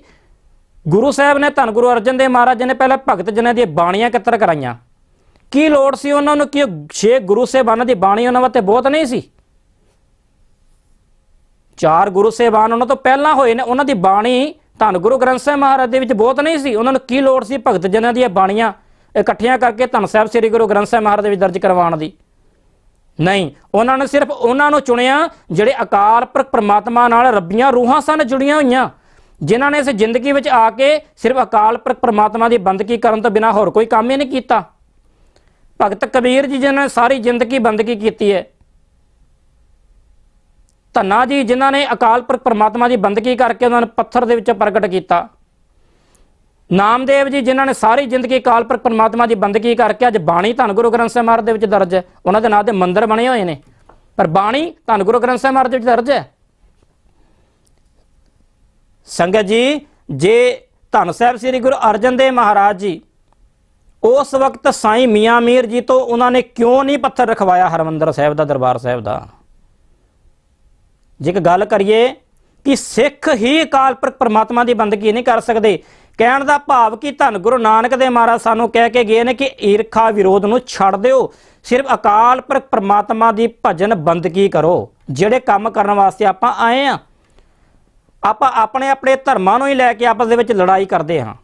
ਗੁਰੂ ਸਾਹਿਬ ਨੇ, ਧੰਨ ਗੁਰੂ ਅਰਜਨ ਦੇਵ ਮਹਾਰਾਜ ਜੀ ਨੇ ਪਹਿਲਾਂ ਭਗਤ ਜਨਾਂ ਦੀਆਂ ਬਾਣੀਆਂ ਇਕੱਤਰ ਕਰਾਈਆਂ। ਕੀ ਲੋੜ ਸੀ ਉਹਨਾਂ ਨੂੰ ਕਿ ਛੇ ਗੁਰੂ ਸਾਹਿਬਾਨਾਂ ਦੀ ਬਾਣੀ ਉਹਨਾਂ ਵਾਸਤੇ ਬਹੁਤ ਨਹੀਂ ਸੀ? ਚਾਰ ਗੁਰੂ ਸਾਹਿਬਾਨ ਉਹਨਾਂ ਤੋਂ ਪਹਿਲਾਂ ਹੋਏ ਨੇ, ਉਹਨਾਂ ਦੀ ਬਾਣੀ ਧੰਨ ਗੁਰੂ ਗ੍ਰੰਥ ਸਾਹਿਬ ਮਹਾਰਾਜ ਦੇ ਵਿੱਚ ਬਹੁਤ ਨਹੀਂ ਸੀ। ਉਹਨਾਂ ਨੂੰ ਕੀ ਲੋੜ ਸੀ ਭਗਤ ਜਨਾਂ ਦੀਆਂ ਬਾਣੀਆਂ ਇਕੱਠੀਆਂ ਕਰਕੇ ਧੰਨ ਸਾਹਿਬ ਸ੍ਰੀ ਗੁਰੂ ਗ੍ਰੰਥ ਸਾਹਿਬ ਮਹਾਰਾਜ ਦੇ ਵਿੱਚ ਦਰਜ ਕਰਵਾਉਣ ਦੀ? ਨਹੀਂ, ਉਹਨਾਂ ਨੇ ਸਿਰਫ ਉਹਨਾਂ ਨੂੰ ਚੁਣਿਆ ਜਿਹੜੇ ਅਕਾਲ ਪੁਰਖ ਪ੍ਰਮਾਤਮਾ ਨਾਲ ਰੱਬੀਆਂ ਰੂਹਾਂ ਸਨ ਜੁੜੀਆਂ ਹੋਈਆਂ, ਜਿਨ੍ਹਾਂ ਨੇ ਇਸ ਜ਼ਿੰਦਗੀ ਵਿੱਚ ਆ ਕੇ ਸਿਰਫ ਅਕਾਲ ਪੁਰਖ ਪ੍ਰਮਾਤਮਾ ਦੀ ਬੰਦਗੀ ਕਰਨ ਤੋਂ ਬਿਨਾ ਹੋਰ ਕੋਈ ਕੰਮ ਹੀ ਨਹੀਂ ਕੀਤਾ। ਭਗਤ ਕਬੀਰ ਜੀ ਜਿਨ੍ਹਾਂ ਨੇ ਸਾਰੀ ਜ਼ਿੰਦਗੀ ਬੰਦਗੀ ਕੀਤੀ ਹੈ ਧੰਨਾ ਜੀ, ਜਿਨ੍ਹਾਂ ਨੇ ਅਕਾਲ ਪੁਰਖ ਪਰਮਾਤਮਾ ਦੀ ਬੰਦਗੀ ਕਰਕੇ ਉਹਨਾਂ ਨੂੰ ਪੱਥਰ ਦੇ ਵਿੱਚ ਪ੍ਰਗਟ ਕੀਤਾ। ਨਾਮਦੇਵ ਜੀ, ਜਿਨ੍ਹਾਂ ਨੇ ਸਾਰੀ ਜ਼ਿੰਦਗੀ ਅਕਾਲ ਪੁਰਖ ਪਰਮਾਤਮਾ ਦੀ ਬੰਦਗੀ ਕਰਕੇ ਅੱਜ ਬਾਣੀ ਧੰਨ ਗੁਰੂ ਗ੍ਰੰਥ ਸਾਹਿਬ ਮਹਾਰਾਜ ਦੇ ਵਿੱਚ ਦਰਜ ਹੈ। ਉਹਨਾਂ ਦੇ ਨਾਂ ਤੇ ਮੰਦਿਰ ਬਣੇ ਹੋਏ ਨੇ। ਪਰ ਬਾਣੀ ਧੰਨ ਗੁਰੂ ਗ੍ਰੰਥ ਸਾਹਿਬ ਮਹਾਰਾਜ ਦੇ ਵਿੱਚ ਦਰਜ ਹੈ। ਸੰਗਤ ਜੀ, ਜੇ ਧੰਨ ਸਾਹਿਬ ਸ੍ਰੀ ਗੁਰੂ ਅਰਜਨ ਦੇਵ ਮਹਾਰਾਜ ਜੀ, ਉਸ ਵਕਤ ਸਾਈਂ ਮੀਆਂ ਮੀਰ ਜੀ ਤੋਂ ਉਹਨਾਂ ਨੇ ਕਿਉਂ ਨਹੀਂ ਪੱਥਰ ਰਖਵਾਇਆ ਹਰਮੰਦਰ ਸਾਹਿਬ ਦਾ, ਦਰਬਾਰ ਸਾਹਿਬ ਦਾ? ਜੇ ਗੱਲ ਕਰੀਏ ਕਿ ਸਿੱਖ ਹੀ ਅਕਾਲ ਪੁਰਖ ਪਰਮਾਤਮਾ ਦੀ ਬੰਦਗੀ ਨਹੀਂ ਕਰ ਸਕਦੇ, ਕਹਿਣ ਦਾ ਭਾਵ ਕਿ ਧੰਨ ਗੁਰੂ ਨਾਨਕ ਦੇ ਮਹਾਰਾਜ ਸਾਨੂੰ ਕਹਿ ਕੇ ਗਏ ਨੇ ਕਿ ਈਰਖਾ ਵਿਰੋਧ ਨੂੰ ਛੱਡ ਦਿਓ, ਸਿਰਫ ਅਕਾਲ ਪੁਰਖ ਪਰਮਾਤਮਾ ਦੀ ਭਜਨ ਬੰਦਗੀ ਕਰੋ, ਜਿਹੜੇ ਕੰਮ ਕਰਨ ਵਾਸਤੇ ਆਪਾਂ ਆਏ ਆ, ਆਪਾਂ ਆਪਣੇ ਆਪਣੇ ਧਰਮਾਂ ਨੂੰ ਹੀ ਲੈ ਕੇ ਆਪਸ ਦੇ ਵਿੱਚ ਲੜਾਈ ਕਰਦੇ ਹਾਂ।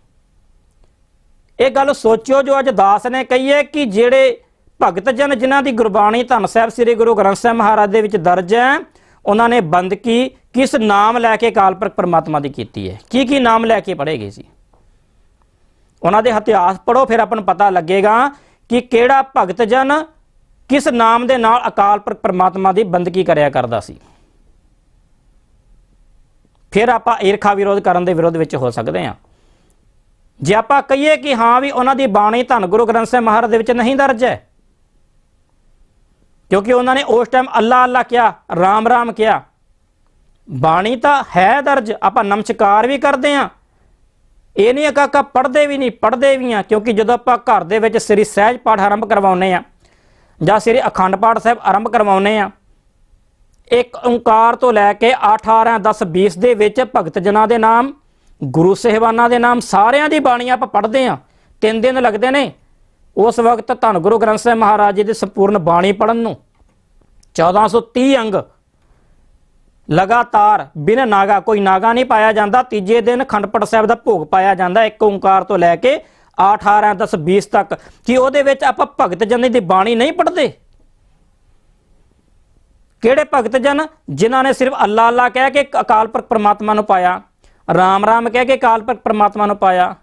ਇਹ ਗੱਲ ਸੋਚਿਓ ਜੋ ਅੱਜ ਦਾਸ ਨੇ ਕਹੀ ਹੈ ਕਿ ਜਿਹੜੇ ਭਗਤ ਜਨ ਜਿਨ੍ਹਾਂ ਦੀ ਗੁਰਬਾਣੀ ਧੰਨ ਸਾਹਿਬ ਸ੍ਰੀ ਗੁਰੂ ਗ੍ਰੰਥ ਸਾਹਿਬ ਮਹਾਰਾਜ ਦੇ ਵਿੱਚ ਦਰਜ ਹੈ ਉਹਨਾਂ ਨੇ ਬੰਦਗੀ ਕਿਸ ਨਾਮ ਲੈ ਕੇ ਕਾਲਪੁਰਖ ਪਰਮਾਤਮਾ ਦੀ ਕੀਤੀ ਹੈ? ਕੀ ਕੀ ਨਾਮ ਲੈ ਕੇ ਪੜ੍ਹੇ ਗਏ ਸੀ? ਉਹਨਾਂ ਦੇ ਇਤਿਹਾਸ ਪੜੋ ਫਿਰ ਆਪਾਂ ਨੂੰ ਪਤਾ ਲੱਗੇਗਾ ਕਿ ਕਿਹੜਾ ਭਗਤ ਜਨ ਕਿਸ ਨਾਮ ਦੇ ਨਾਲ ਅਕਾਲ ਪੁਰਖ ਪਰਮਾਤਮਾ ਦੀ ਬੰਦਗੀ ਕਰਿਆ ਕਰਦਾ ਸੀ। ਫਿਰ ਆਪਾਂ ਈਰਖਾ ਵਿਰੋਧ ਕਰਨ ਦੇ ਵਿਰੋਧ ਵਿੱਚ ਹੋ ਸਕਦੇ ਹਾਂ। ਜੇ ਆਪਾਂ ਕਹੀਏ ਕਿ ਹਾਂ ਵੀ ਉਹਨਾਂ ਦੀ ਬਾਣੀ ਧੰਨ ਗੁਰੂ ਗ੍ਰੰਥ ਸਾਹਿਬ ਮਹਾਰਾਜ ਦੇ ਵਿੱਚ ਨਹੀਂ ਦਰਜ ਹੈ ਕਿਉਂਕਿ ਉਹਨਾਂ ਨੇ ਉਸ ਟਾਈਮ ਅੱਲਾ ਅੱਲਾ ਕਿਹਾ, ਰਾਮ ਰਾਮ ਕਿਹਾ। ਬਾਣੀ ਤਾਂ ਹੈ ਦਰਜ, ਆਪਾਂ ਨਮਸਕਾਰ ਵੀ ਕਰਦੇ ਆਂ ਇਹ ਨਹੀਂ ਕਾਕਾ ਪੜ੍ਹਦੇ ਵੀ ਨਹੀਂ, ਪੜ੍ਹਦੇ ਵੀ ਆ ਕਿਉਂਕਿ ਜਦੋਂ ਆਪਾਂ ਘਰ ਦੇ ਵਿੱਚ ਸ੍ਰੀ ਸਹਿਜ ਪਾਠ ਆਰੰਭ ਕਰਵਾਉਨੇ ਆ ਜਾਂ ਸ੍ਰੀ ਅਖੰਡ ਪਾਠ ਸਾਹਿਬ ਆਰੰਭ ਕਰਵਾਉਨੇ ਆ ਇੱਕ ਓੰਕਾਰ ਤੋਂ ਲੈ ਕੇ 8 18 10 20 ਦੇ ਵਿੱਚ ਭਗਤ ਜਨਾਂ ਦੇ ਨਾਮ, ਗੁਰੂ ਸਾਹਿਬਾਨਾਂ ਦੇ ਨਾਮ, ਸਾਰਿਆਂ ਦੀ ਬਾਣੀ ਆਪਾਂ ਪੜ੍ਹਦੇ ਆ ਤਿੰਨ ਦਿਨ ਲੱਗਦੇ ਨੇ ਉਸ ਵਕਤ ਧੰਨ ਗੁਰੂ ਗ੍ਰੰਥ ਸਾਹਿਬ ਮਹਾਰਾਜ ਜੀ ਦੀ ਸੰਪੂਰਨ ਬਾਣੀ ਪੜਨ ਨੂੰ 1430 ਅੰਗ ਲਗਾਤਾਰ ਬਿਨ ਨਾਗਾ, ਕੋਈ ਨਾਗਾ ਨਹੀਂ ਪਾਇਆ ਜਾਂਦਾ। ਤੀਜੇ ਦਿਨ ਖੰਡਪੜ ਸਾਹਿਬ ਦਾ ਭੋਗ ਪਾਇਆ ਜਾਂਦਾ। ਇੱਕ ਓੰਕਾਰ ਤੋਂ ਲੈ ਕੇ 8 18 10 20 ਤੱਕ। ਕਿ ਉਹਦੇ ਵਿੱਚ ਆਪਾਂ ਭਗਤ ਜਨ ਦੀ ਬਾਣੀ ਨਹੀਂ ਪੜ੍ਹਦੇ? ਕਿਹੜੇ ਭਗਤ ਜਨ? ਜਿਨ੍ਹਾਂ ਨੇ ਸਿਰਫ ਅੱਲਾ ਅੱਲਾ ਕਹਿ ਕੇ ਅਕਾਲ ਪੁਰਖ ਪਰਮਾਤਮਾ ਨੂੰ ਪਾਇਆ। ਰਾਮ ਰਾਮ ਕਹਿ ਕੇ ਅਕਾਲ ਪੁਰਖ ਪਰਮਾਤਮਾ ਨੂੰ ਪਾਇਆ।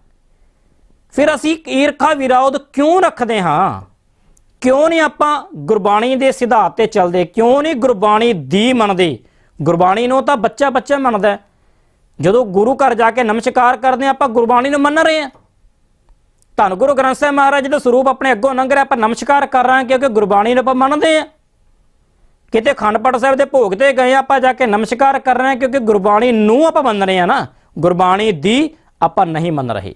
ਫਿਰ ਅਸੀਂ ਈਰਖਾ ਵਿਰੋਧ ਕਿਉਂ ਰੱਖਦੇ ਹਾਂ? ਕਿਉਂ ਨਹੀਂ ਆਪਾਂ ਗੁਰਬਾਣੀ ਦੇ ਸਿਧਾਂਤ ਤੇ ਚੱਲਦੇ? ਕਿਉਂ ਨਹੀਂ ਗੁਰਬਾਣੀ ਦੀ ਮੰਨਦੇ? ਗੁਰਬਾਣੀ ਨੂੰ ਤਾਂ ਬੱਚਾ ਬੱਚਾ ਮੰਨਦਾ ਜਦੋਂ ਗੁਰੂ ਘਰ ਜਾ ਕੇ ਨਮਸਕਾਰ ਕਰਦੇ ਹਾਂ, ਆਪਾਂ ਗੁਰਬਾਣੀ ਨੂੰ ਮੰਨ ਰਹੇ ਹਾਂ। ਧੰਨ ਗੁਰੂ ਗ੍ਰੰਥ ਸਾਹਿਬ ਮਹਾਰਾਜ ਜੀ ਦਾ ਸਰੂਪ ਆਪਣੇ ਅੱਗੋਂ ਲੰਘ ਰਿਹਾ, ਆਪਾਂ ਨਮਸਕਾਰ ਕਰ ਰਹੇ ਹਾਂ ਕਿਉਂਕਿ ਗੁਰਬਾਣੀ ਨੂੰ ਆਪਾਂ ਮੰਨਦੇ ਹਾਂ। ਕਿਤੇ ਖੰਡ ਪਾਠ ਸਾਹਿਬ ਦੇ ਭੋਗ ਤੇ ਗਏ, ਆਪਾਂ ਜਾ ਕੇ ਨਮਸਕਾਰ ਕਰ ਰਹੇ ਹਾਂ ਕਿਉਂਕਿ ਗੁਰਬਾਣੀ ਨੂੰ ਆਪਾਂ ਮੰਨ ਰਹੇ ਹਾਂ ਨਾ। ਗੁਰਬਾਣੀ ਦੀ ਆਪਾਂ ਨਹੀਂ ਮੰਨ ਰਹੇ।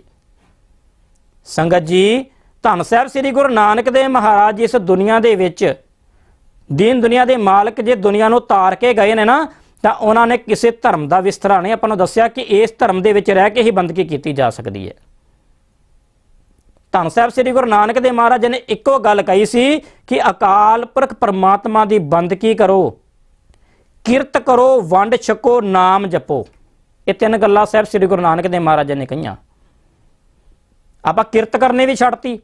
ਸੰਗਤ ਜੀ, ਧੰਨ ਸਾਹਿਬ ਸ੍ਰੀ ਗੁਰੂ ਨਾਨਕ ਦੇਵ ਮਹਾਰਾਜ ਜੀ ਇਸ ਦੁਨੀਆ ਦੇ ਵਿੱਚ। ਦੀਨ ਦੁਨੀਆ ਦੇ ਮਾਲਕ ਜੇ ਦੁਨੀਆ ਨੂੰ ਤਾਰ ਕੇ ਗਏ ਨੇ ਨਾ, ਤਾਂ ਉਹਨਾਂ ਨੇ ਕਿਸੇ ਧਰਮ ਦਾ ਵਿਸਤਰਾ ਨਹੀਂ। ਆਪਾਂ ਨੂੰ ਦੱਸਿਆ ਕਿ ਇਸ ਧਰਮ ਦੇ ਵਿੱਚ ਰਹਿ ਕੇ ਹੀ ਬੰਦਗੀ ਕੀਤੀ ਜਾ ਸਕਦੀ ਹੈ। ਧੰਨ ਸਾਹਿਬ ਸ੍ਰੀ ਗੁਰੂ ਨਾਨਕ ਦੇਵ ਮਹਾਰਾਜ ਨੇ ਇੱਕੋ ਗੱਲ ਕਹੀ ਸੀ ਕਿ ਅਕਾਲ ਪੁਰਖ ਪਰਮਾਤਮਾ ਦੀ ਬੰਦਗੀ ਕਰੋ, ਕਿਰਤ ਕਰੋ, ਵੰਡ ਛਕੋ, ਨਾਮ ਜਪੋ। ਇਹ ਤਿੰਨ ਗੱਲਾਂ ਸਾਹਿਬ ਸ੍ਰੀ ਗੁਰੂ ਨਾਨਕ ਦੇਵ ਮਹਾਰਾਜ ਨੇ ਕਹੀਆਂ। ਆਪਾਂ ਕਿਰਤ ਕਰਨੇ ਵੀ ਛੱਡਤੀ।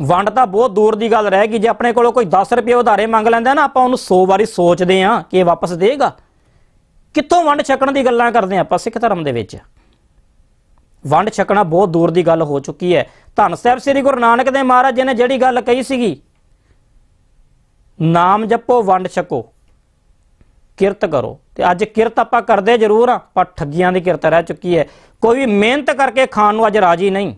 ਵੰਡ ਤਾਂ ਬਹੁਤ ਦੂਰ ਦੀ ਗੱਲ ਰਹਿ ਗਈ। ਜੇ ਆਪਣੇ ਕੋਲੋਂ ਕੋਈ 10 ਰੁਪਏ ਉਧਾਰੇ ਮੰਗ ਲੈਂਦਾ ਨਾ, ਆਪਾਂ ਉਹਨੂੰ 100 ਵਾਰੀ ਸੋਚਦੇ ਆਂ ਕਿ ਇਹ ਵਾਪਸ ਦੇਗਾ। ਕਿੱਥੋਂ ਵੰਡ ਛਕਣ ਦੀ ਗੱਲਾਂ ਕਰਦੇ ਆਂ ਆਪਾਂ ਸਿੱਖ ਧਰਮ ਦੇ ਵਿੱਚ? ਵੰਡ ਛਕਣਾ ਬਹੁਤ ਦੂਰ ਦੀ ਗੱਲ ਹੋ ਚੁੱਕੀ ਹੈ। ਧੰਨ ਸਾਹਿਬ ਸ੍ਰੀ ਗੁਰੂ ਨਾਨਕ ਦੇਵ ਮਹਾਰਾਜ ਜੀ ਨੇ ਜਿਹੜੀ ਗੱਲ ਕਹੀ ਸੀਗੀ, ਨਾਮ ਜਪੋ, ਵੰਡ ਛਕੋ। ਕਿਰਤ ਕਰੋ। ਤੇ ਅੱਜ ਕਿਰਤ ਆਪਾਂ ਕਰਦੇ ਜ਼ਰੂਰ ਆ, ਪਰ ਠੱਗੀਆਂ ਦੀ ਕਿਰਤ ਰਹਿ ਚੁੱਕੀ ਹੈ। ਕੋਈ ਵੀ ਮਿਹਨਤ ਕਰਕੇ ਖਾਣ ਨੂੰ ਅੱਜ ਰਾਜੀ ਨਹੀਂ।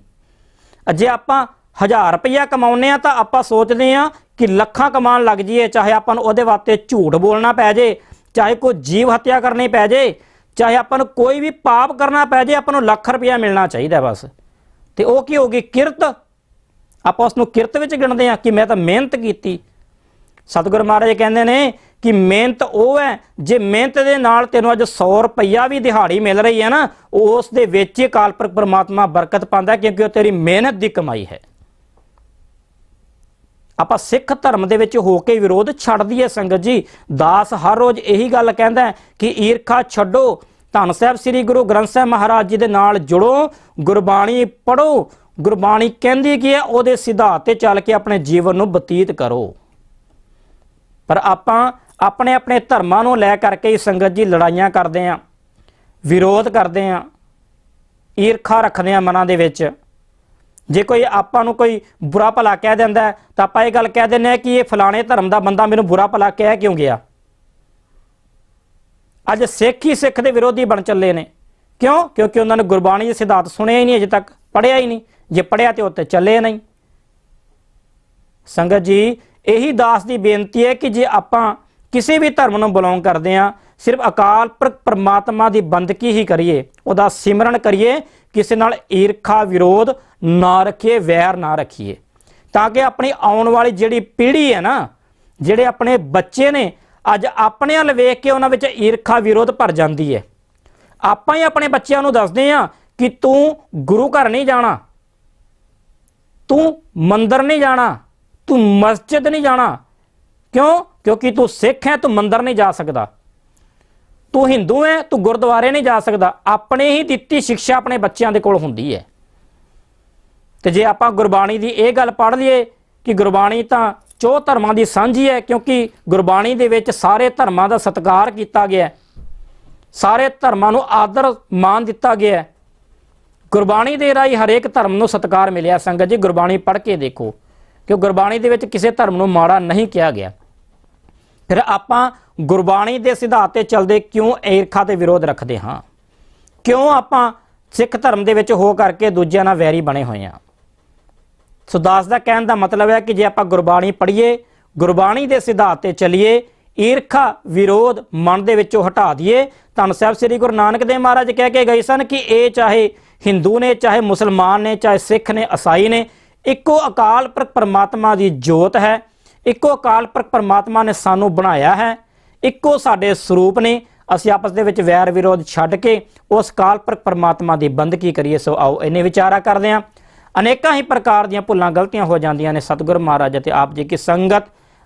ਜੇ ਆਪਾਂ 1000 ਰੁਪਇਆ ਕਮਾਉਨੇ ਆ ਤਾਂ ਆਪਾਂ ਸੋਚਦੇ ਆ ਕਿ ਲੱਖਾਂ ਕਮਾਉਣ ਲੱਗ ਜਾਈਏ, ਚਾਹੇ ਆਪਾਂ ਨੂੰ ਉਹਦੇ ਵਾਸਤੇ ਝੂਠ ਬੋਲਣਾ ਪੈ ਜੇ, ਚਾਹੇ ਕੋਈ ਜੀਵ ਹੱਤਿਆ ਕਰਨੀ ਪੈ ਜੇ, ਚਾਹੇ ਆਪਾਂ ਨੂੰ ਕੋਈ ਵੀ ਪਾਪ ਕਰਨਾ ਪੈ ਜੇ, ਆਪਾਂ ਨੂੰ ਲੱਖ ਰੁਪਇਆ ਮਿਲਣਾ ਚਾਹੀਦਾ ਬਸ। ਤੇ ਉਹ ਕੀ ਹੋਗੀ ਕਿਰਤ। ਆਪਾਂ ਉਸ ਨੂੰ ਕਿਰਤ ਵਿੱਚ ਗਿਣਦੇ ਆ ਕਿ ਮੈਂ ਤਾਂ ਮਿਹਨਤ ਕੀਤੀ। ਸਤਿਗੁਰੂ ਮਹਾਰਾਜ ਕਹਿੰਦੇ ਨੇ ਕਿ ਮਿਹਨਤ ਉਹ ਹੈ, ਜੇ ਮਿਹਨਤ ਦੇ ਨਾਲ ਤੈਨੂੰ ਅੱਜ 100 ਰੁਪਈਆ ਵੀ ਦਿਹਾੜੀ ਮਿਲ ਰਹੀ ਹੈ ਨਾ, ਉਸ ਦੇ ਵਿੱਚ ਹੀ ਕਾਲਪੁਰਖ ਪਰਮਾਤਮਾ ਬਰਕਤ ਪਾਉਂਦਾ ਕਿਉਂਕਿ ਉਹ ਤੇਰੀ ਮਿਹਨਤ ਦੀ ਕਮਾਈ ਹੈ। ਆਪਾਂ ਸਿੱਖ ਧਰਮ ਦੇ ਵਿੱਚ ਹੋ ਕੇ ਵਿਰੋਧ ਛੱਡ ਦਈਏ ਸੰਗਤ ਜੀ। ਦਾਸ ਹਰ ਰੋਜ਼ ਇਹੀ ਗੱਲ ਕਹਿੰਦਾ ਕਿ ਈਰਖਾ ਛੱਡੋ, ਧੰਨ ਸਾਹਿਬ ਸ੍ਰੀ ਗੁਰੂ ਗ੍ਰੰਥ ਸਾਹਿਬ ਮਹਾਰਾਜ ਜੀ ਦੇ ਨਾਲ ਜੁੜੋ, ਗੁਰਬਾਣੀ ਪੜੋ ਗੁਰਬਾਣੀ ਕਹਿੰਦੀ ਕੀ ਹੈ, ਉਹਦੇ ਸਿਧਾਂਤ ਤੇ ਚੱਲ ਕੇ ਆਪਣੇ ਜੀਵਨ ਨੂੰ ਬਤੀਤ ਕਰੋ। ਪਰ ਆਪਾਂ ਆਪਣੇ ਆਪਣੇ ਧਰਮਾਂ ਨੂੰ ਲੈ ਕਰਕੇ ਹੀ ਸੰਗਤ ਜੀ ਲੜਾਈਆਂ ਕਰਦੇ ਆਂ, ਵਿਰੋਧ ਕਰਦੇ ਆਂ, ਈਰਖਾ ਰੱਖਦੇ ਆਂ ਮਨਾਂ ਦੇ ਵਿੱਚ। ਜੇ ਕੋਈ ਆਪਾਂ ਨੂੰ ਕੋਈ ਬੁਰਾ ਭਲਾ ਕਹਿ ਦਿੰਦਾ ਤਾਂ ਆਪਾਂ ਇਹ ਗੱਲ ਕਹਿ ਦਿੰਦੇ ਆ ਕਿ ਇਹ ਫਲਾਣੇ ਧਰਮ ਦਾ ਬੰਦਾ ਮੈਨੂੰ ਬੁਰਾ ਭਲਾ ਕਹਿ ਕਿਉਂ ਗਿਆ? ਅੱਜ ਸਿੱਖ ਹੀ ਸਿੱਖ ਦੇ ਵਿਰੋਧੀ ਬਣ ਚੱਲੇ ਨੇ। ਕਿਉਂ? ਕਿਉਂਕਿ ਉਹਨਾਂ ਨੇ ਗੁਰਬਾਣੀ ਦੇ ਸਿਧਾਂਤ ਸੁਣਿਆ ਹੀ ਨਹੀਂ, ਅਜੇ ਤੱਕ ਪੜਿਆ ਹੀ ਨਹੀਂ। ਜੇ ਪੜਿਆ ਤੇ ਉੱਤੇ ਚੱਲੇ ਨਹੀਂ। ਸੰਗਤ ਜੀ, ਇਹੀ ਦਾਸ ਦੀ ਬੇਨਤੀ ਹੈ ਕਿ ਜੇ ਆਪਾਂ ਕਿਸੇ ਵੀ ਧਰਮ ਨੂੰ ਬਿਲੋਂਗ ਕਰਦੇ ਆ ਸਿਰਫ ਅਕਾਲ ਪੁਰਖ ਪਰਮਾਤਮਾ ਦੀ ਬੰਦਗੀ ਹੀ ਕਰੀਏ, ਉਹਦਾ ਸਿਮਰਨ ਕਰੀਏ, ਕਿਸੇ ਨਾਲ ਈਰਖਾ, ਵਿਰੋਧ ਨਾ ਰੱਖੀਏ, ਵੈਰ ਨਾ ਰੱਖੀਏ। ਤਾਂ ਕਿ ਆਪਣੀ ਆਉਣ ਵਾਲੀ ਜਿਹੜੀ ਪੀੜ੍ਹੀ ਹੈ ਨਾ, ਜਿਹੜੇ ਆਪਣੇ ਬੱਚੇ ਨੇ, ਅੱਜ ਆਪਣੇ ਵੱਲ ਵੇਖ ਕੇ ਉਹਨਾਂ ਵਿੱਚ ਈਰਖਾ, ਵਿਰੋਧ ਭਰ ਜਾਂਦੀ ਹੈ। ਆਪਾਂ ਹੀ ਆਪਣੇ ਬੱਚਿਆਂ ਨੂੰ ਦੱਸਦੇ ਆ ਕਿ ਤੂੰ ਗੁਰੂ ਘਰ ਨਹੀਂ ਜਾਣਾ, ਤੂੰ ਮੰਦਰ ਨਹੀਂ ਜਾਣਾ, ਤੂੰ ਮਸਜਿਦ ਨਹੀਂ ਜਾਣਾ ਕਿਉਂ? ਕਿਉਂਕਿ ਤੂੰ ਸਿੱਖ ਹੈ, ਤੂੰ ਮੰਦਰ ਨਹੀਂ ਜਾ ਸਕਦਾ। ਤੂੰ ਹਿੰਦੂ ਹੈ, ਤੂੰ ਗੁਰਦੁਆਰੇ ਨਹੀਂ ਜਾ ਸਕਦਾ। ਆਪਣੇ ਹੀ ਦਿੱਤੀ ਸਿੱਖਿਆ ਆਪਣੇ ਬੱਚਿਆਂ ਦੇ ਕੋਲ ਹੁੰਦੀ ਹੈ। ਤੇ ਜੇ ਆਪਾਂ ਗੁਰਬਾਣੀ ਦੀ ਇਹ ਗੱਲ ਪੜ੍ਹ ਲਈਏ ਕਿ ਗੁਰਬਾਣੀ ਤਾਂ ਚੋ ਧਰਮਾਂ ਦੀ ਸਾਂਝੀ ਹੈ, ਕਿਉਂਕਿ ਗੁਰਬਾਣੀ ਦੇ ਵਿੱਚ ਸਾਰੇ ਧਰਮਾਂ ਦਾ ਸਤਿਕਾਰ ਕੀਤਾ ਗਿਆ ਹੈ। ਸਾਰੇ ਧਰਮਾਂ ਨੂੰ ਆਦਰ ਮਾਨ ਦਿੱਤਾ ਗਿਆ ਹੈ। ਗੁਰਬਾਣੀ ਦੇ ਰਾਹੀਂ ਹਰੇਕ ਧਰਮ ਨੂੰ ਸਤਿਕਾਰ ਮਿਲਿਆ ਸੰਗਤ ਜੀ, ਗੁਰਬਾਣੀ ਪੜ੍ਹ ਕੇ ਦੇਖੋ। ਕਿ ਗੁਰਬਾਣੀ ਦੇ ਵਿੱਚ ਕਿਸੇ ਧਰਮ ਨੂੰ ਮਾੜਾ ਨਹੀਂ ਕਿਹਾ ਗਿਆ। ਫਿਰ ਆਪਾਂ ਗੁਰਬਾਣੀ ਦੇ ਸਿਧਾਂਤ ਤੇ ਚੱਲਦੇ ਕਿਉਂ ਈਰਖਾ ਤੇ ਵਿਰੋਧ ਰੱਖਦੇ ਹਾਂ? ਕਿਉਂ ਆਪਾਂ ਸਿੱਖ ਧਰਮ ਦੇ ਵਿੱਚ ਹੋ ਕਰਕੇ ਦੂਜਿਆਂ ਨਾਲ ਵੈਰੀ ਬਣੇ ਹੋਏ ਹਾਂ? ਸੋ ਦਾਸ ਦਾ ਕਹਿਣ ਦਾ ਮਤਲਬ ਹੈ ਕਿ ਜੇ ਆਪਾਂ ਗੁਰਬਾਣੀ ਪੜ੍ਹੀਏ, ਗੁਰਬਾਣੀ ਦੇ ਸਿਧਾਂਤ ਤੇ ਚੱਲੀਏ ਈਰਖਾ ਵਿਰੋਧ ਮਨ ਦੇ ਵਿੱਚੋਂ ਹਟਾ ਦਈਏ, ਧੰਨ ਸਾਹਿਬ ਸ੍ਰੀ ਗੁਰੂ ਨਾਨਕ ਦੇਵ ਮਹਾਰਾਜ ਕਹਿ ਕੇ ਗਏ ਸਨ ਕਿ ਇਹ ਚਾਹੇ ਹਿੰਦੂ ਨੇ, ਚਾਹੇ ਮੁਸਲਮਾਨ ਨੇ, ਚਾਹੇ ਸਿੱਖ ਨੇ ਈਸਾਈ ਨੇ, ਇੱਕੋ ਅਕਾਲ ਪੁਰਖ ਪਰਮਾਤਮਾ ਦੀ ਜੋਤ ਹੈ। ਇੱਕੋ ਅਕਾਲ ਪੁਰਖ ਪਰਮਾਤਮਾ ਨੇ ਸਾਨੂੰ ਬਣਾਇਆ ਹੈ। ਇੱਕੋ ਸਾਡੇ ਸਰੂਪ ਨੇ। ਅਸੀਂ ਆਪਸ ਦੇ ਵਿੱਚ ਵੈਰ ਵਿਰੋਧ ਛੱਡ ਕੇ ਉਸ ਅਕਾਲ ਪੁਰਖ ਪਰਮਾਤਮਾ ਦੀ ਬੰਦਗੀ ਕਰੀਏ। ਸੋ ਆਓ ਇਹਨੇ ਵਿਚਾਰਾ ਕਰਦੇ ਹਾਂ। ਅਨੇਕਾਂ ਹੀ ਪ੍ਰਕਾਰ ਦੀਆਂ ਭੁੱਲਾਂ ਗਲਤੀਆਂ ਹੋ ਜਾਂਦੀਆਂ ਨੇ ਸਤਿਗੁਰ ਮਹਾਰਾਜ ਅਤੇ ਆਪ ਜੀ ਕੀ ਸੰਗਤ।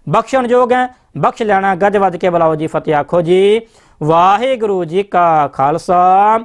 ਬਖਸ਼ਣਯੋਗ ਹੈ। ਬਖਸ਼ ਲੈਣਾ ਗੱਜ ਵੱਜ ਕੇ। ਬੁਲਾਓ ਜੀ ਫਤਿਹ ਆਖੋ ਜੀ। ਵਾਹਿਗੁਰੂ ਜੀ ਕਾ ਖਾਲਸਾ।